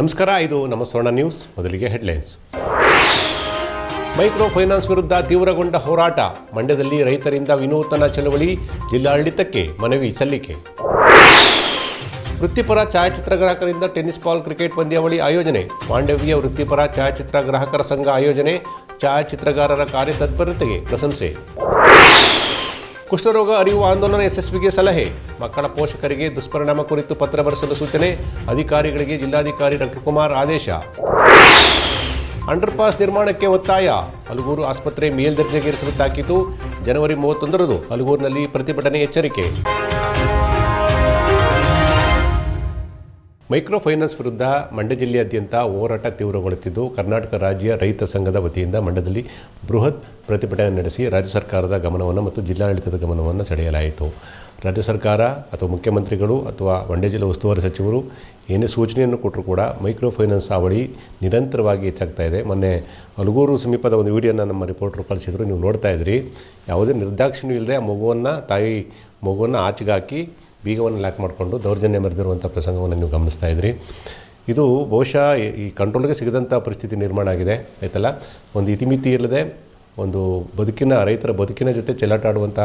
ನಮಸ್ಕಾರ, ಇದು ನಮ್ಮ ಸ್ವರ್ಣ ನ್ಯೂಸ್, ಮೊದಲಿಗೆ ಹೆಡ್ಲೈನ್ಸ್. ಮೈಕ್ರೋ ಫೈನಾನ್ಸ್ ವಿರುದ್ಧ ತೀವ್ರಗೊಂಡ ಹೋರಾಟ, ಮಂಡ್ಯದಲ್ಲಿ ರೈತರಿಂದ ವಿನೂತನ ಚಳವಳಿ, ಜಿಲ್ಲಾಡಳಿತಕ್ಕೆ ಮನವಿ ಸಲ್ಲಿಕೆ. ವೃತ್ತಿಪರ ಛಾಯಾಚಿತ್ರ ಗ್ರಾಹಕರಿಂದ ಟೆನ್ನಿಸ್ ಬಾಲ್ ಕ್ರಿಕೆಟ್ ಪಂದ್ಯಾವಳಿ ಆಯೋಜನೆ ಮಾಂಡವ್ಯ ವೃತ್ತಿಪರ ಛಾಯಾಚಿತ್ರ ಗ್ರಾಹಕರ ಸಂಘ ಆಯೋಜನೆ, ಛಾಯಾಚಿತ್ರಗಾರರ ಕಾರ್ಯತತ್ಪರತೆಗೆ ಪ್ರಶಂಸೆ. ಕುಷ್ಠರೋಗ ಅರಿವು ಆಂದೋಲನ ಯಶಸ್ವಿಗೆ ಸಲಹೆ. ಮಕ್ಕಳ ಪೋಷಕರಿಗೆ ದುಷ್ಪರಿಣಾಮ ಕುರಿತು ಪತ್ರ ಬರೆಸಲು ಸೂಚನೆ. ಅಧಿಕಾರಿಗಳಿಗೆ ಜಿಲ್ಲಾಧಿಕಾರಿ ರಘುಕುಮಾರ್ ಆದೇಶ. ಅಂಡರ್ಪಾಸ್ ನಿರ್ಮಾಣಕ್ಕೆ ಒತ್ತಾಯ. ಹಲಗೂರು ಆಸ್ಪತ್ರೆ ಮೇಲ್ದರ್ಜೆಗೇರಿಸಲು ತಾಕೀತು. ಜನವರಿ ಮೂವತ್ತೊಂದರಂದು ಹಲಗೂರಿನಲ್ಲಿ ಪ್ರತಿಭಟನೆ ಎಚ್ಚರಿಕೆ. ಮೈಕ್ರೋ ಫೈನಾನ್ಸ್ ವಿರುದ್ಧ ಮಂಡ್ಯ ಜಿಲ್ಲೆಯಾದ್ಯಂತ ಹೋರಾಟ ತೀವ್ರಗೊಳ್ಳುತ್ತಿದ್ದು, ಕರ್ನಾಟಕ ರಾಜ್ಯ ರೈತ ಸಂಘದ ವತಿಯಿಂದ ಮಂಡ್ಯದಲ್ಲಿ ಬೃಹತ್ ಪ್ರತಿಭಟನೆ ನಡೆಸಿ ರಾಜ್ಯ ಸರ್ಕಾರದ ಗಮನವನ್ನು ಮತ್ತು ಜಿಲ್ಲಾಡಳಿತದ ಗಮನವನ್ನು ಸೆಳೆಯಲಾಯಿತು. ರಾಜ್ಯ ಸರ್ಕಾರ ಅಥವಾ ಮುಖ್ಯಮಂತ್ರಿಗಳು ಅಥವಾ ಮಂಡ್ಯ ಜಿಲ್ಲಾ ಉಸ್ತುವಾರಿ ಸಚಿವರು ಏನೇ ಸೂಚನೆಯನ್ನು ಕೊಟ್ಟರು ಕೂಡ ಮೈಕ್ರೋ ಫೈನಾನ್ಸ್ ಹಾವಳಿ ನಿರಂತರವಾಗಿ ಹೆಚ್ಚಾಗ್ತಾ ಇದೆ. ಮೊನ್ನೆ ಅಲಗೂರು ಸಮೀಪದ ಒಂದು ವಿಡಿಯೋನ ನಮ್ಮ ರಿಪೋರ್ಟರ್ ಕಳಿಸಿದ್ರು. ನೀವು ನೋಡ್ತಾ ಇದ್ರಿ. ಯಾವುದೇ ನಿರ್ದಾಕ್ಷಿಣ್ಯ ಇಲ್ಲದೆ ಆ ಮಗುವನ್ನು, ತಾಯಿ ಮಗುವನ್ನು ಆಚೆಗೆ ಹಾಕಿ ಬೀಗವನ್ನು ಲ್ಯಾಕ್ ಮಾಡಿಕೊಂಡು ದೌರ್ಜನ್ಯ ಮೆರೆದಿರುವಂಥ ಪ್ರಸಂಗವನ್ನು ನೀವು ಗಮನಿಸ್ತಾ ಇದ್ರಿ. ಇದು ಬಹುಶಃ ಈ- ಕಂಟ್ರೋಲ್ಗೆ ಸಿಗದಂಥ ಪರಿಸ್ಥಿತಿ ನಿರ್ಮಾಣ ಆಗಿದೆ, ಆಯ್ತಲ್ಲ? ಒಂದು ಇತಿಮಿತಿ ಇಲ್ಲದೆ ಒಂದು ಬದುಕಿನ, ರೈತರ ಬದುಕಿನ ಜೊತೆ ಚೆಲ್ಲಾಟಾಡುವಂಥ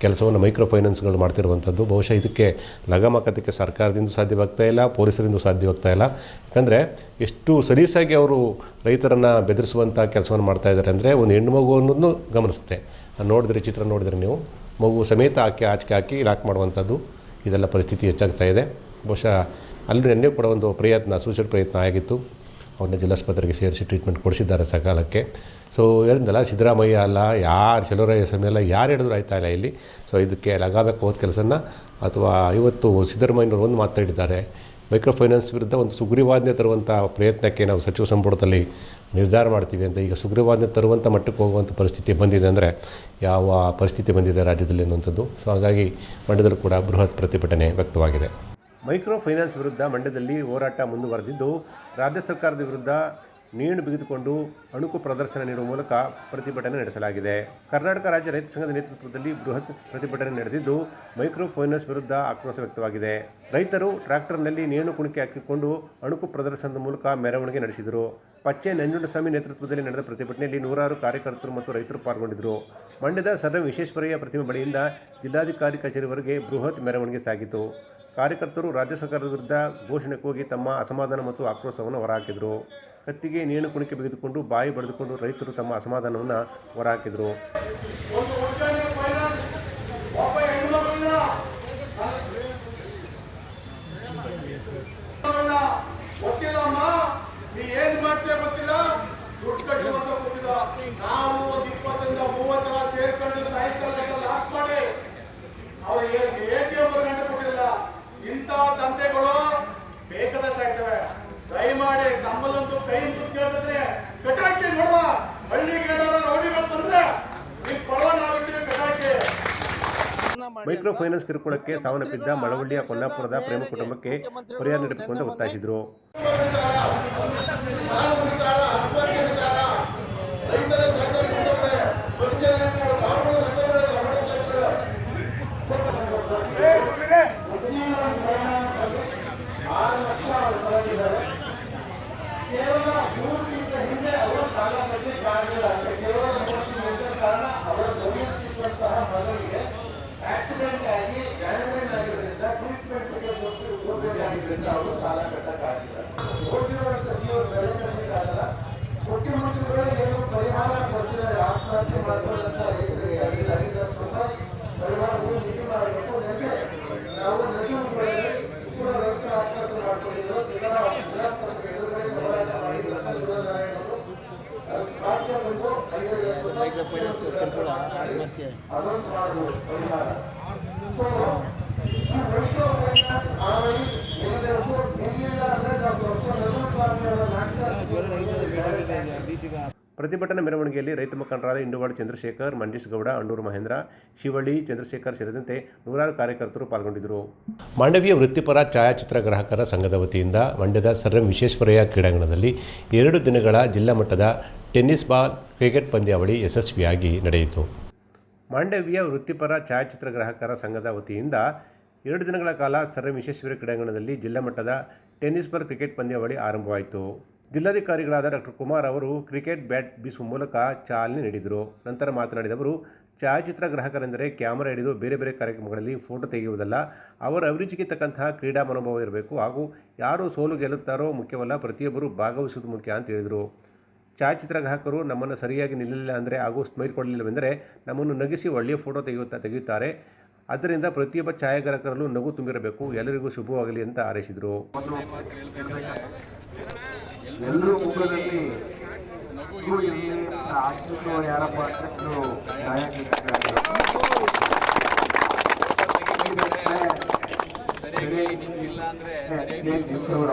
ಕೆಲಸವನ್ನು ಮೈಕ್ರೋ ಫೈನಾನ್ಸ್ಗಳು ಮಾಡ್ತಿರುವಂಥದ್ದು. ಬಹುಶಃ ಇದಕ್ಕೆ ಲಗಾಮ ಸರ್ಕಾರದಿಂದ ಸಾಧ್ಯವಾಗ್ತಾ ಇಲ್ಲ, ಪೊಲೀಸರಿಂದ ಸಾಧ್ಯವಾಗ್ತಾ ಇಲ್ಲ. ಯಾಕಂದರೆ ಎಷ್ಟು ಸಲೀಸಾಗಿ ಅವರು ರೈತರನ್ನು ಬೆದರಿಸುವಂಥ ಕೆಲಸವನ್ನು ಮಾಡ್ತಾ ಇದ್ದಾರೆ ಅಂದರೆ ಒಂದು ಹೆಣ್ಣು ಮಗು ಅನ್ನೋದನ್ನು ಗಮನಿಸುತ್ತೆ. ನೋಡಿದ್ರೆ ಚಿತ್ರ ನೋಡಿದ್ರೆ ನೀವು ಮಗು ಸಮೇತ ಹಾಕಿ ಆಚೆಗೆ ಹಾಕಿ ಲಾಕ್ ಮಾಡುವಂಥದ್ದು. ಇದೆಲ್ಲ ಪರಿಸ್ಥಿತಿ ಹೆಚ್ಚಾಗ್ತಾ ಇದೆ. ಬಹುಶಃ ಅಲ್ಲಿ ಎಣ್ಣೆ ಕೂಡ ಒಂದು ಪ್ರಯತ್ನ ಸೂಸೈಡ್ ಪ್ರಯತ್ನ ಆಗಿತ್ತು. ಅವ್ರನ್ನ ಜಿಲ್ಲಾಸ್ಪತ್ರೆಗೆ ಸೇರಿಸಿ ಟ್ರೀಟ್ಮೆಂಟ್ ಕೊಡಿಸಿದ್ದಾರೆ ಸಕಾಲಕ್ಕೆ. ಸೊ ಹೇಳಿದ್ನಲ್ಲ, ಸಿದ್ದರಾಮಯ್ಯ ಅಲ್ಲ, ಯಾರು ಚಲೋರಾಯ ಅಲ್ಲ, ಯಾರು ಹಿಡಿದ್ರು ಆಯ್ತಾ ಇಲ್ಲ ಇಲ್ಲಿ? ಸೊ ಇದಕ್ಕೆ ಲಗಾಬೇಕು ಹೋದ ಕೆಲಸನ ಅಥವಾ ಇವತ್ತು ಸಿದ್ದರಾಮಯ್ಯನವರು ಒಂದು ಮಾತಾಡಿದ್ದಾರೆ ಮೈಕ್ರೋ ಫೈನಾನ್ಸ್ ವಿರುದ್ಧ ಒಂದು ಸುಗ್ರೀವಾಜ್ಞೆ ತರುವಂಥ ಪ್ರಯತ್ನಕ್ಕೆ ನಾವು ಸಚಿವ ಸಂಪುಟದಲ್ಲಿ ನಿರ್ಧಾರ ಮಾಡ್ತೀವಿ ಅಂತ. ಈಗ ಸುಗ್ರೀವಾಜ್ಞೆ ತರುವಂಥ ಮಟ್ಟಕ್ಕೆ ಹೋಗುವಂಥ ಪರಿಸ್ಥಿತಿ ಬಂದಿದೆ ಅಂದರೆ ಯಾವ ಪರಿಸ್ಥಿತಿ ಬಂದಿದೆ ರಾಜ್ಯದಲ್ಲಿ ಅನ್ನುವಂಥದ್ದು. ಸೊ ಹಾಗಾಗಿ ಮಂಡ್ಯದಲ್ಲೂ ಕೂಡ ಬೃಹತ್ ಪ್ರತಿಭಟನೆ ವ್ಯಕ್ತವಾಗಿದೆ. ಮೈಕ್ರೋ ಫೈನಾನ್ಸ್ ವಿರುದ್ಧ ಮಂಡ್ಯದಲ್ಲಿ ಹೋರಾಟ ಮುಂದುವರೆದಿದ್ದು, ರಾಜ್ಯ ಸರ್ಕಾರದ ವಿರುದ್ಧ ನೇಣು ಬಿಗಿದುಕೊಂಡು ಅಣುಕು ಪ್ರದರ್ಶನ ನೀಡುವ ಮೂಲಕ ಪ್ರತಿಭಟನೆ ನಡೆಸಲಾಗಿದೆ. ಕರ್ನಾಟಕ ರಾಜ್ಯ ರೈತ ಸಂಘದ ನೇತೃತ್ವದಲ್ಲಿ ಬೃಹತ್ ಪ್ರತಿಭಟನೆ ನಡೆದಿದ್ದು ಮೈಕ್ರೋ ಫೈನಾನ್ಸ್ ವಿರುದ್ಧ ಆಕ್ರೋಶ ವ್ಯಕ್ತವಾಗಿದೆ. ರೈತರು ಟ್ರ್ಯಾಕ್ಟರ್ನಲ್ಲಿ ನೇಣು ಕುಣಿಕೆ ಹಾಕಿಕೊಂಡು ಅಣುಕು ಪ್ರದರ್ಶನದ ಮೂಲಕ ಮೆರವಣಿಗೆ ನಡೆಸಿದರು. ಪಚ್ಚೆ ನಂಜುಂಡಸ್ವಾಮಿ ನೇತೃತ್ವದಲ್ಲಿ ನಡೆದ ಪ್ರತಿಭಟನೆಯಲ್ಲಿ ನೂರಾರು ಕಾರ್ಯಕರ್ತರು ಮತ್ತು ರೈತರು ಪಾಲ್ಗೊಂಡಿದ್ದರು. ಮಂಡ್ಯದ ಸರ್ ಎಂ ವಿಶ್ವೇಶ್ವರಯ್ಯ ಪ್ರತಿಮೆ ಬಳಿಯಿಂದ ಜಿಲ್ಲಾಧಿಕಾರಿ ಕಚೇರಿವರೆಗೆ ಬೃಹತ್ ಮೆರವಣಿಗೆ ಸಾಗಿತು. ಕಾರ್ಯಕರ್ತರು ರಾಜ್ಯ ಸರ್ಕಾರದ ವಿರುದ್ಧ ಘೋಷಣೆ ಕೂಗಿ ತಮ್ಮ ಅಸಮಾಧಾನ ಮತ್ತು ಆಕ್ರೋಶವನ್ನು ಹೊರಹಾಕಿದರು. ಕತ್ತಿಗೆ ನೇಣು ಕುಣಿಕೆ ಬಿಗಿದುಕೊಂಡು ಬಾಯಿ ಬಡಿದುಕೊಂಡು ರೈತರು ತಮ್ಮ ಅಸಮಾಧಾನವನ್ನು ಹೊರಹಾಕಿದರು. ಮೈಕ್ರೋ ಫೈನಾನ್ಸ್ ಕಿರುಕುಳಕ್ಕೆ ಸಾವನ್ನಪ್ಪಿದ್ದ ಮಳವಳ್ಳಿಯ ಕೊಲ್ಲಾಪುರದ ಪ್ರೇಮ ಕುಟುಂಬಕ್ಕೆ ಪರಿಹಾರ ನೀಡಬೇಕು ಅಂತ ಒತ್ತಾಯಿಸಿದರು. ಕೇವಲ ಕಾರಣ ಅವರ ಆಕ್ಸಿಡೆಂಟ್ ಆಗಿ ಗ್ಯಾನ್ಮೆಂಟ್ ಆಗಿರೋದ್ರಿಂದ ಟ್ರೀಟ್ಮೆಂಟ್ಗೆ ಹೋಗಬೇಕಾಗಿದ್ದರಿಂದ ಅವರು ಸಾಲ ಕಟ್ಟಕ್ಕಾಗಿಲ್ಲ ಕೊಟ್ಟಿರುವಂತ ಜೀವ ಬೆಲೆ ಕಟ್ಟಲಿಕ್ಕಾಗಲ್ಲ ಮುಖ್ಯಮಂತ್ರಿಗಳು ಏನು ಪರಿಹಾರ ಕೊಡ್ತಿದ್ದಾರೆ ಆತ್ಮಹತ್ಯೆ ಮಾಡ್ಕೊಳ್ಳಂತ ರೈತರಿಗೆ ಐದು ಐದು ಲಕ್ಷ ರೂಪಾಯಿ ಪರಿಹಾರವನ್ನು ನಿಧಿ ಮಾಡಬೇಕು ನೆನ್ನೆ ನಾವು ನಜೂರುಗಳಲ್ಲಿ ಇಬ್ಬರು ರೈತರ ಆತ್ಮಹತ್ಯೆ ಮಾಡ್ಕೊಂಡಿದ್ರು ಜಿಲ್ಲಾ ಜಿಲ್ಲಾಸ್ಪತ್ರೆ ಎದುರುಗಡೆ ಹೋರಾಟ ಮಾಡಿ ಶಿವನಾರಾಯಣವರು ರಾಷ್ಟ್ರ ಬಂದು ಐದೈದು ಲಕ್ಷ ರೂಪಾಯಿ ಮುಖ್ಯಮಂತ್ರಿಗಳ ಹತ್ರ ಮಾತನಾಡಿ ಅದನ್ನು ಮಾಡಬಹುದು ಪರಿಹಾರ ಪ್ರತಿಭಟನಾ ಮೆರವಣಿಗೆಯಲ್ಲಿ ರೈತ ಮುಖಂಡರಾದ ಇಂಡುವಾಡ ಚಂದ್ರಶೇಖರ್, ಮಂಜೇಶ್ ಗೌಡ ಅಂಡೂರು ಮಹೇಂದ್ರ, ಶಿವಳ್ಳಿ, ಚಂದ್ರಶೇಖರ್ ಸೇರಿದಂತೆ ನೂರಾರು ಕಾರ್ಯಕರ್ತರು ಪಾಲ್ಗೊಂಡಿದ್ದರು. ಮಾಂಡವೀಯ ವೃತ್ತಿಪರ ಛಾಯಾಚಿತ್ರ ಗ್ರಾಹಕರ ಸಂಘದ ವತಿಯಿಂದ ಮಂಡ್ಯದ ಸರ್ ಎಂ ವಿಶ್ವೇಶ್ವರಯ್ಯ ಕ್ರೀಡಾಂಗಣದಲ್ಲಿ ಎರಡು ದಿನಗಳ ಜಿಲ್ಲಾ ಮಟ್ಟದ ಟೆನ್ನಿಸ್ ಬಾಲ್ ಕ್ರಿಕೆಟ್ ಪಂದ್ಯಾವಳಿ ಯಶಸ್ವಿಯಾಗಿ ನಡೆಯಿತು. ಮಾಂಡವ್ಯ ವೃತ್ತಿಪರ ಛಾಯಾಚಿತ್ರ ಗ್ರಾಹಕರ ಸಂಘದ ವತಿಯಿಂದ ಎರಡು ದಿನಗಳ ಕಾಲ ಸರ್ ಎಂ ವಿಶ್ವೇಶ್ವರಯ್ಯ ಕ್ರೀಡಾಂಗಣದಲ್ಲಿ ಜಿಲ್ಲಾ ಮಟ್ಟದ ಟೆನ್ನಿಸ್ ಪರ್ ಕ್ರಿಕೆಟ್ ಪಂದ್ಯಾವಳಿ ಆರಂಭವಾಯಿತು. ಜಿಲ್ಲಾಧಿಕಾರಿಗಳಾದ ಡಾಕ್ಟರ್ ಕುಮಾರ್ ಅವರು ಕ್ರಿಕೆಟ್ ಬ್ಯಾಟ್ ಬೀಸುವ ಮೂಲಕ ಚಾಲನೆ ನೀಡಿದರು. ನಂತರ ಮಾತನಾಡಿದ ಅವರು, ಛಾಯಾಚಿತ್ರ ಗ್ರಾಹಕರೆಂದರೆ ಕ್ಯಾಮರಾ ಹಿಡಿದು ಬೇರೆ ಬೇರೆ ಕಾರ್ಯಕ್ರಮಗಳಲ್ಲಿ ಫೋಟೋ ತೆಗೆಯುವುದಲ್ಲ, ಅವರ ಅಭಿರುಚಿಗೆ ತಕ್ಕಂತಹ ಕ್ರೀಡಾ ಮನೋಭಾವ ಇರಬೇಕು ಹಾಗೂ ಯಾರು ಸೋಲು ಗೆಲ್ಲುತ್ತಾರೋ ಮುಖ್ಯವಲ್ಲ, ಪ್ರತಿಯೊಬ್ಬರು ಭಾಗವಹಿಸುವುದು ಮುಖ್ಯ ಅಂತ ಹೇಳಿದರು. ಛಾಯಾಚಿತ್ರ ಗ್ರಾಹಕರು ನಮ್ಮನ್ನು ಸರಿಯಾಗಿ ನಿಲ್ಲಲಿಲ್ಲ ಅಂದರೆ ಹಾಗೂ ಸ್ಮೈಲ್ ಕೊಡಲಿಲ್ಲವೆಂದರೆ ನಮ್ಮನ್ನು ನಗಿಸಿ ಒಳ್ಳೆಯ ಫೋಟೋ ತೆಗೆಯುತ್ತಾ ತೆಗೆಯುತ್ತಾರೆ. ಆದ್ದರಿಂದ ಪ್ರತಿಯೊಬ್ಬ ಛಾಯಾಗ್ರಾಹಕರಲ್ಲೂ ನಗು ತುಂಬಿರಬೇಕು. ಎಲ್ಲರಿಗೂ ಶುಭವಾಗಲಿ ಅಂತ ಹಾರೈಸಿದರು. ಅಂದ್ರೆ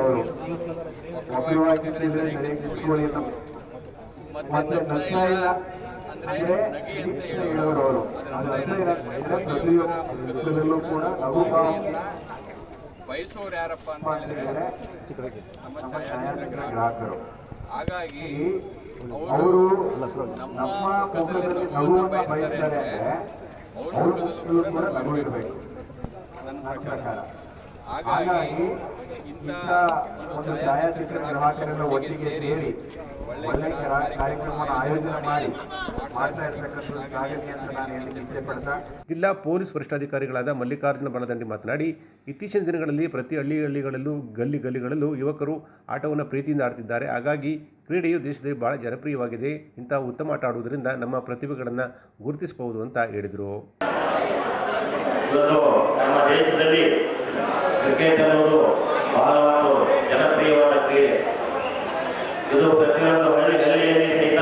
ಅವರು ಒಬ್ಬರವಾಗಿ ಸರಿಯಾಗಿ ನಿಂತ್ಕೊಳ್ಳಿ ಅಂತ ಮತ್ತೆ ನಗ್ತಾ ಇಲ್ಲ. ಅಂದ್ರೆ ಹೇಳೋರು. ಅವರು. ಏನಂದ್ರೆ ಕೂಡ ಬಯಸೋರು ಯಾರಪ್ಪ ಅಂತ ಹೇಳಿದ್ರೆ ನಮ್ಮ ಛಾಯಾಚಿತ್ರ ಗ್ರಾಹಕರು. ಹಾಗಾಗಿ ಅವರು ನಮ್ಮ ಮುಖದಲ್ಲಿ ನಗುವನ್ನ ಬಯಸ್ತಾರೆ ಅವ್ರ ಮುಖದಲ್ಲೂ ಕೂಡ ನಗು ಇರಬೇಕು ನನ್ನ ಪ್ರಕಾರ. ಹಾಗಾಗಿ ಇಂಥ ಇಂಥ ಒಂದು ಛಾಯಾಚಿತ್ರ ಗ್ರಾಹಕರೆಲ್ಲ ಒಟ್ಟಿಗೆ ಸೇರಿ ಒಳ್ಳೆ ಕರ- ಕಾರ್ಯಕ್ರಮವನ್ನು ಆಯೋಜನೆ ಮಾಡಿ ಮಾಡ್ತಾ ಜಿಲ್ಲಾ ಪೊಲೀಸ್ ವರಿಷ್ಠಾಧಿಕಾರಿಗಳಾದ ಮಲ್ಲಿಕಾರ್ಜುನ ಬನದಂಡಿ ಮಾತನಾಡಿ ಇತ್ತೀಚಿನ ದಿನಗಳಲ್ಲಿ ಪ್ರತಿ ಹಳ್ಳಿ ಹಳ್ಳಿಗಳಲ್ಲೂ ಗಲ್ಲಿ ಗಲ್ಲಿಗಳಲ್ಲೂ ಯುವಕರು ಆಟವನ್ನು ಪ್ರೀತಿಯಿಂದ ಆಡ್ತಿದ್ದಾರೆ. ಹಾಗಾಗಿ ಕ್ರೀಡೆಯು ದೇಶದಲ್ಲಿ ಬಹಳ ಜನಪ್ರಿಯವಾಗಿದೆ. ಇಂತಹ ಉತ್ತಮ ಆಟ ಆಡುವುದರಿಂದ ನಮ್ಮ ಪ್ರತಿಭೆಗಳನ್ನು ಗುರುತಿಸಬಹುದು ಅಂತ ಹೇಳಿದರು. ನಮ್ಮ ದೇಶದಲ್ಲಿ ಕ್ರಿಕೆಟ್ ಅನ್ನೋದು ಬಹಳ ಜನಪ್ರಿಯವಾದಕ್ಕೆ ಜನಪ್ರಿಯವಾದ ಕ್ರೀಡೆ. ಇದು ಪ್ರತಿಯೊಂದು ಹಳ್ಳಿ ಹಳ್ಳಿಯಲ್ಲಿ ಸಹಿತ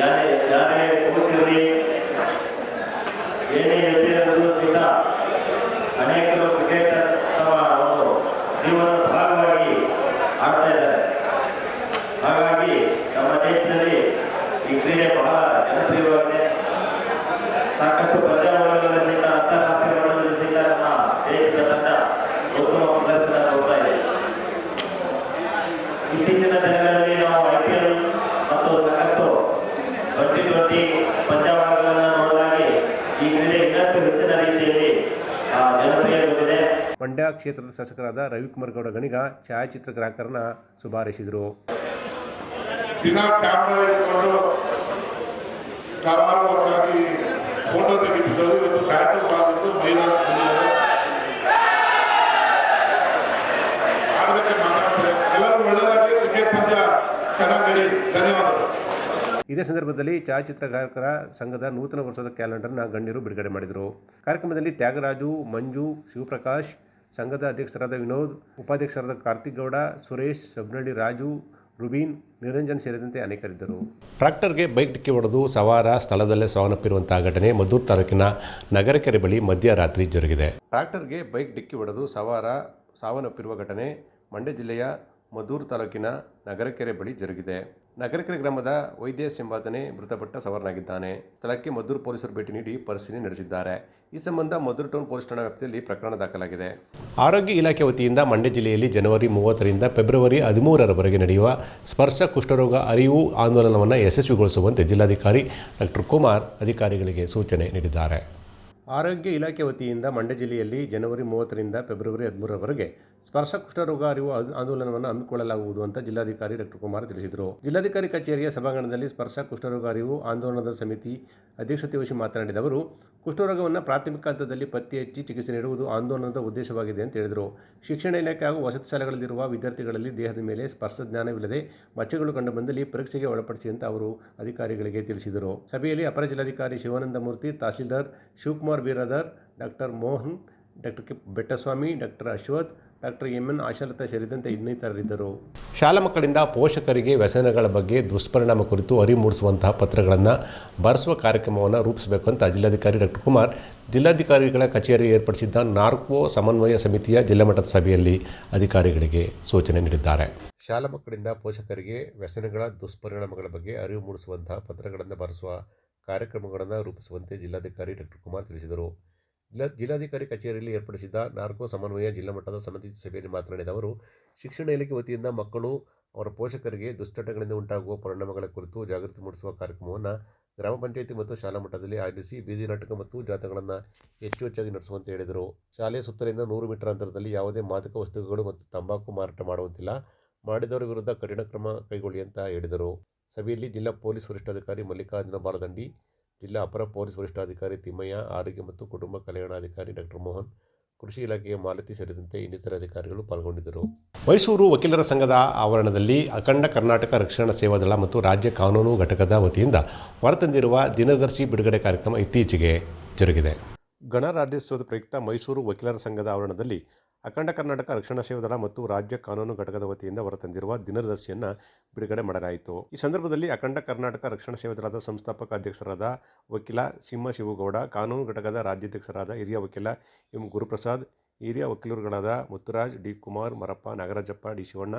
ಯಾರೇ ಯಾರೇ ಕೋಚ್ ಇರಲಿ ಏನೇ ಇರಲಿರೋದು ಸಹಿತ ಅನೇಕರು ಕ್ರಿಕೆಟ್ ತಮ್ಮ ಒಂದು ಜೀವನದ ಭಾಗವಾಗಿ ಆಡ್ತಾ ಇದ್ದಾರೆ ಹಾಗಾಗಿ ನಮ್ಮ ದೇಶದಲ್ಲಿ ಈ ಕ್ರೀಡೆ ಬಹಳ ಜನಪ್ರಿಯವಾಗಿದೆ ಸಾಕಷ್ಟು ಪಂದ್ಯಾವಳಿಗಳಲ್ಲಿ ಸಹಿತ ಅಂತಾರಾಷ್ಟ್ರೀಯ ಮಟ್ಟದಲ್ಲಿ ಸಹಿತ ನಮ್ಮ ದೇಶದ ತಂಡ ಉತ್ತಮ ಪ್ರದರ್ಶನ ಕೊಡ್ತಾ ಇದೆ ಇತ್ತೀಚಿನ ದಿನಗಳಲ್ಲಿ ನಾವು ಐ ಪಿ ಎಲ್ ಮತ್ತು ಸಾಕಷ್ಟು ಟ್ವೆಂಟಿ ಟ್ವೆಂಟಿ ಪಂದ್ಯಾವಳಿಗಳನ್ನು ನೋಡಲಾಗಿ ಈ ಕ್ರೀಡೆ ಇನ್ನಷ್ಟು ಹೆಚ್ಚಿನ ರೀತಿಯಲ್ಲಿ ಆ, ಜನಪ್ರಿಯಗೊಂಡಿದೆ ಮಂಡ್ಯ ಕ್ಷೇತ್ರದ ಶಾಸಕರಾದ ರವಿಕುಮಾರ್ ಗೌಡ ಗಣಿಗ ಛಾಯಾಚಿತ್ರ ಗ್ರಾಹಕರನ್ನ ಶುಭಾರೈಸಿದರು. ಇದೇ ಸಂದರ್ಭದಲ್ಲಿ ಛಾಯಾಚಿತ್ರ ಗ್ರಾಹಕರ ಸಂಘದ ನೂತನ ವರ್ಷದ ಕ್ಯಾಲೆಂಡರ್ನ ಗಣ್ಯರು ಬಿಡುಗಡೆ ಮಾಡಿದರು. ಕಾರ್ಯಕ್ರಮದಲ್ಲಿ ತ್ಯಾಗರಾಜು ಮಂಜು ಶಿವಪ್ರಕಾಶ್ ಸಂಘದ ಅಧ್ಯಕ್ಷರಾದ ವಿನೋದ್ ಉಪಾಧ್ಯಕ್ಷರಾದ ಕಾರ್ತಿಕ್ ಗೌಡ ಸುರೇಶ್ ಸಬ್ನಳ್ಳಿ ರಾಜು ರುಬೀನ್ ನಿರಂಜನ್ ಸೇರಿದಂತೆ ಅನೇಕರಿದ್ದರು. ಟ್ರಾಕ್ಟರ್ಗೆ ಬೈಕ್ ಡಿಕ್ಕಿ ಹೊಡೆದು ಸವಾರ ಸ್ಥಳದಲ್ಲೇ ಸಾವನ್ನಪ್ಪಿರುವಂತಹ ಘಟನೆ ಮದ್ದೂರು ತಾಲೂಕಿನ ನಗರಕೆರೆ ಬಳಿ ಮಧ್ಯರಾತ್ರಿ ಜರುಗಿದೆ. ಟ್ರ್ಯಾಕ್ಟರ್ಗೆ ಬೈಕ್ ಡಿಕ್ಕಿ ಹೊಡೆದು ಸವಾರ ಸಾವನ್ನಪ್ಪಿರುವ ಘಟನೆ ಮಂಡ್ಯ ಜಿಲ್ಲೆಯ ಮದ್ದೂರು ತಾಲೂಕಿನ ನಗರಕೆರೆ ಬಳಿ ಜರುಗಿದೆ. ನಗರಕೆರೆ ಗ್ರಾಮದ ವೈದ್ಯ ಎಂಬಾತನೇ ಮೃತಪಟ್ಟ ಸವಾರನಾಗಿದ್ದಾನೆ. ಸ್ಥಳಕ್ಕೆ ಮದ್ದೂರು ಪೊಲೀಸರು ಭೇಟಿ ನೀಡಿ ಪರಿಶೀಲನೆ ನಡೆಸಿದ್ದಾರೆ. ಈ ಸಂಬಂಧ ಮಧುರ ಟೌನ್ ಪೊಲೀಸ್ ಠಾಣಾ ವ್ಯಾಪ್ತಿಯಲ್ಲಿ ಪ್ರಕರಣ ದಾಖಲಾಗಿದೆ. ಆರೋಗ್ಯ ಇಲಾಖೆ ವತಿಯಿಂದ ಮಂಡ್ಯ ಜಿಲ್ಲೆಯಲ್ಲಿ ಜನವರಿ ಮೂವತ್ತರಿಂದ ಫೆಬ್ರವರಿ ಹದಿಮೂರರವರೆಗೆ ನಡೆಯುವ ಸ್ಪರ್ಶ ಕುಷ್ಠರೋಗ ಅರಿವು ಆಂದೋಲನವನ್ನು ಯಶಸ್ವಿಗೊಳಿಸುವಂತೆ ಜಿಲ್ಲಾಧಿಕಾರಿ ಡಾಕ್ಟರ್ ಕುಮಾರ್ ಅಧಿಕಾರಿಗಳಿಗೆ ಸೂಚನೆ ನೀಡಿದ್ದಾರೆ. ಆರೋಗ್ಯ ಇಲಾಖೆ ವತಿಯಿಂದ ಮಂಡ್ಯ ಜಿಲ್ಲೆಯಲ್ಲಿ ಜನವರಿ ಮೂವತ್ತರಿಂದ ಫೆಬ್ರವರಿ ಹದಿಮೂರರವರೆಗೆ ಸ್ಪರ್ಶ ಕುಷ್ಠರೋಗ ಅರಿವು ಆಂದೋಲನವನ್ನು ಹಮ್ಮಿಕೊಳ್ಳಲಾಗುವುದು ಅಂತ ಜಿಲ್ಲಾಧಿಕಾರಿ ಡಾಕ್ಟರ್ ಕುಮಾರ್ ತಿಳಿಸಿದರು. ಜಿಲ್ಲಾಧಿಕಾರಿ ಕಚೇರಿಯ ಸಭಾಂಗಣದಲ್ಲಿ ಸ್ಪರ್ಶ ಕುಷ್ಠರೋಗ ಅರಿವು ಆಂದೋಲನದ ಸಮಿತಿ ಅಧ್ಯಕ್ಷತೆ ವಹಿಸಿ ಮಾತನಾಡಿದ ಅವರು, ಕುಷ್ಠರೋಗವನ್ನು ಪ್ರಾಥಮಿಕ ಹಂತದಲ್ಲಿ ಪತ್ತೆ ಹಚ್ಚಿ ಚಿಕಿತ್ಸೆ ನೀಡುವುದು ಆಂದೋಲನದ ಉದ್ದೇಶವಾಗಿದೆ ಅಂತ ಹೇಳಿದರು. ಶಿಕ್ಷಣ ಇಲಾಖೆ ಹಾಗೂ ವಸತಿ ಶಾಲೆಗಳಲ್ಲಿರುವ ವಿದ್ಯಾರ್ಥಿಗಳಲ್ಲಿ ದೇಹದ ಮೇಲೆ ಸ್ಪರ್ಶ ಜ್ಞಾನವಿಲ್ಲದೆ ಮಚ್ಚೆಗಳು ಕಂಡುಬಂದಲ್ಲಿ ಪರೀಕ್ಷೆಗೆ ಒಳಪಡಿಸಿ ಅಂತ ಅವರು ಅಧಿಕಾರಿಗಳಿಗೆ ತಿಳಿಸಿದರು. ಸಭೆಯಲ್ಲಿ ಅಪರ ಜಿಲ್ಲಾಧಿಕಾರಿ Shivananda Murthy, tahsildar Shivakumar Biradar doctor Mohan, doctor K Bettaswamy, doctor Ashwath doctor M N Ashalatha ಸೇರಿದಂತೆ ಇನ್ನಿತರರಿದ್ದರು. ಶಾಲಾ ಮಕ್ಕಳಿಂದ ಪೋಷಕರಿಗೆ ವ್ಯಸನಗಳ ಬಗ್ಗೆ ದುಷ್ಪರಿಣಾಮ ಕುರಿತು ಅರಿವು ಮೂಡಿಸುವಂತಹ ಪತ್ರಗಳನ್ನು ಬರೆಸುವ ಕಾರ್ಯಕ್ರಮವನ್ನು ರೂಪಿಸಬೇಕು ಅಂತ ಜಿಲ್ಲಾಧಿಕಾರಿ ಡಾಕ್ಟರ್ ಕುಮಾರ್, ಜಿಲ್ಲಾಧಿಕಾರಿಗಳ ಕಚೇರಿ ಏರ್ಪಡಿಸಿದ್ದ ನಾರ್ಕೋ ಸಮನ್ವಯ ಸಮಿತಿಯ ಜಿಲ್ಲಾ ಮಟ್ಟದ ಸಭೆಯಲ್ಲಿ ಅಧಿಕಾರಿಗಳಿಗೆ ಸೂಚನೆ ನೀಡಿದ್ದಾರೆ. ಶಾಲಾ ಮಕ್ಕಳಿಂದ ಪೋಷಕರಿಗೆ ವ್ಯಸನಗಳ ದುಷ್ಪರಿಣಾಮಗಳ ಬಗ್ಗೆ ಅರಿವು ಮೂಡಿಸುವಂತಹ ಪತ್ರಗಳನ್ನು ಬರೆಸುವ ಕಾರ್ಯಕ್ರಮಗಳನ್ನು ರೂಪಿಸುವಂತೆ ಜಿಲ್ಲಾಧಿಕಾರಿ ಡಾಕ್ಟರ್ ಕುಮಾರ್ ತಿಳಿಸಿದರು. ಜಿಲ್ಲಾ, ಜಿಲ್ಲಾಧಿಕಾರಿ ಕಚೇರಿಯಲ್ಲಿ ಏರ್ಪಡಿಸಿದ್ದ ನಾರ್ಕೋ ಸಮನ್ವಯ ಜಿಲ್ಲಾ ಮಟ್ಟದ ಸಮಿತಿ ಸಭೆಯಲ್ಲಿ ಮಾತನಾಡಿದ ಅವರು, ಶಿಕ್ಷಣ ಇಲಾಖೆ ವತಿಯಿಂದ ಮಕ್ಕಳು ಅವರ ಪೋಷಕರಿಗೆ ದುಶ್ಚಟಗಳಿಂದ ಉಂಟಾಗುವ ಪರಿಣಾಮಗಳ ಕುರಿತು ಜಾಗೃತಿ ಮೂಡಿಸುವ ಕಾರ್ಯಕ್ರಮವನ್ನು ಗ್ರಾಮ ಪಂಚಾಯಿತಿ ಮತ್ತು ಶಾಲಾ ಮಟ್ಟದಲ್ಲಿ ಆಯೋಜಿಸಿ ಬೀದಿ ನಾಟಕ ಮತ್ತು ಜಾಥಾಗಳನ್ನು ಹೆಚ್ಚು ಹೆಚ್ಚಾಗಿ ನಡೆಸುವಂತೆ ಹೇಳಿದರು. ಶಾಲೆಯ ಸುತ್ತಲಿನ ನೂರು ಮೀಟರ್ ಅಂತರದಲ್ಲಿ ಯಾವುದೇ ಮಾದಕ ವಸ್ತುಗಳು ಮತ್ತು ತಂಬಾಕು ಮಾರಾಟ ಮಾಡುವಂತಿಲ್ಲ. ಮಾಡಿದವರ ವಿರುದ್ಧ ಕಠಿಣ ಕ್ರಮ ಕೈಗೊಳ್ಳಿ ಅಂತ ಹೇಳಿದರು. ಸಭೆಯಲ್ಲಿ ಜಿಲ್ಲಾ ಪೊಲೀಸ್ ವರಿಷ್ಠಾಧಿಕಾರಿ ಮಲ್ಲಿಕಾರ್ಜುನ ಬಾಲದಂಡಿ ಜಿಲ್ಲಾ ಅಪರ ಪೊಲೀಸ್ ವರಿಷ್ಠಾಧಿಕಾರಿ ತಿಮ್ಮಯ್ಯ ಆರೋಗ್ಯ ಮತ್ತು ಕುಟುಂಬ ಕಲ್ಯಾಣಾಧಿಕಾರಿ ಡಾಕ್ಟರ್ ಮೋಹನ್ ಕೃಷಿ ಇಲಾಖೆಯ ಮಾಲತಿ ಸೇರಿದಂತೆ ಇನ್ನಿತರ ಅಧಿಕಾರಿಗಳು ಪಾಲ್ಗೊಂಡಿದ್ದರು. ಮೈಸೂರು ವಕೀಲರ ಸಂಘದ ಆವರಣದಲ್ಲಿ ಅಖಂಡ ಕರ್ನಾಟಕ ರಕ್ಷಣಾ ಸೇವಾದಳ ಮತ್ತು ರಾಜ್ಯ ಕಾನೂನು ಘಟಕದ ವತಿಯಿಂದ ಹೊರತಂದಿರುವ ದಿನದರ್ಶಿ ಬಿಡುಗಡೆ ಕಾರ್ಯಕ್ರಮ ಇತ್ತೀಚೆಗೆ ಜರುಗಿದೆ. ಗಣರಾಜ್ಯೋತ್ಸವದ ಪ್ರಯುಕ್ತ ಮೈಸೂರು ವಕೀಲರ ಸಂಘದ ಆವರಣದಲ್ಲಿ ಅಖಂಡ ಕರ್ನಾಟಕ ರಕ್ಷಣಾ ಸೇವಾದಳ ಮತ್ತು ರಾಜ್ಯ ಕಾನೂನು ಘಟಕದ ವತಿಯಿಂದ ಹೊರತಂದಿರುವ ದಿನದರ್ಶಿಯನ್ನು ಬಿಡುಗಡೆ ಮಾಡಲಾಯಿತು. ಈ ಸಂದರ್ಭದಲ್ಲಿ ಅಖಂಡ ಕರ್ನಾಟಕ ರಕ್ಷಣಾ ಸೇವಾದಳದ ಸಂಸ್ಥಾಪಕ ಅಧ್ಯಕ್ಷರಾದ ವಕೀಲ ಸಿಂಹ ಶಿವಗೌಡ, ಕಾನೂನು ಘಟಕದ ರಾಜ್ಯಾಧ್ಯಕ್ಷರಾದ ಹಿರಿಯ ವಕೀಲ ಎಂ ಗುರುಪ್ರಸಾದ್, ಹಿರಿಯ ವಕೀಲರುಗಳಾದ ಮುತ್ತುರಾಜ್, ಡಿ ಕುಮಾರ್ ಮರಪ್ಪ, ನಾಗರಾಜಪ್ಪ, ಡಿ ಶಿವಣ್ಣ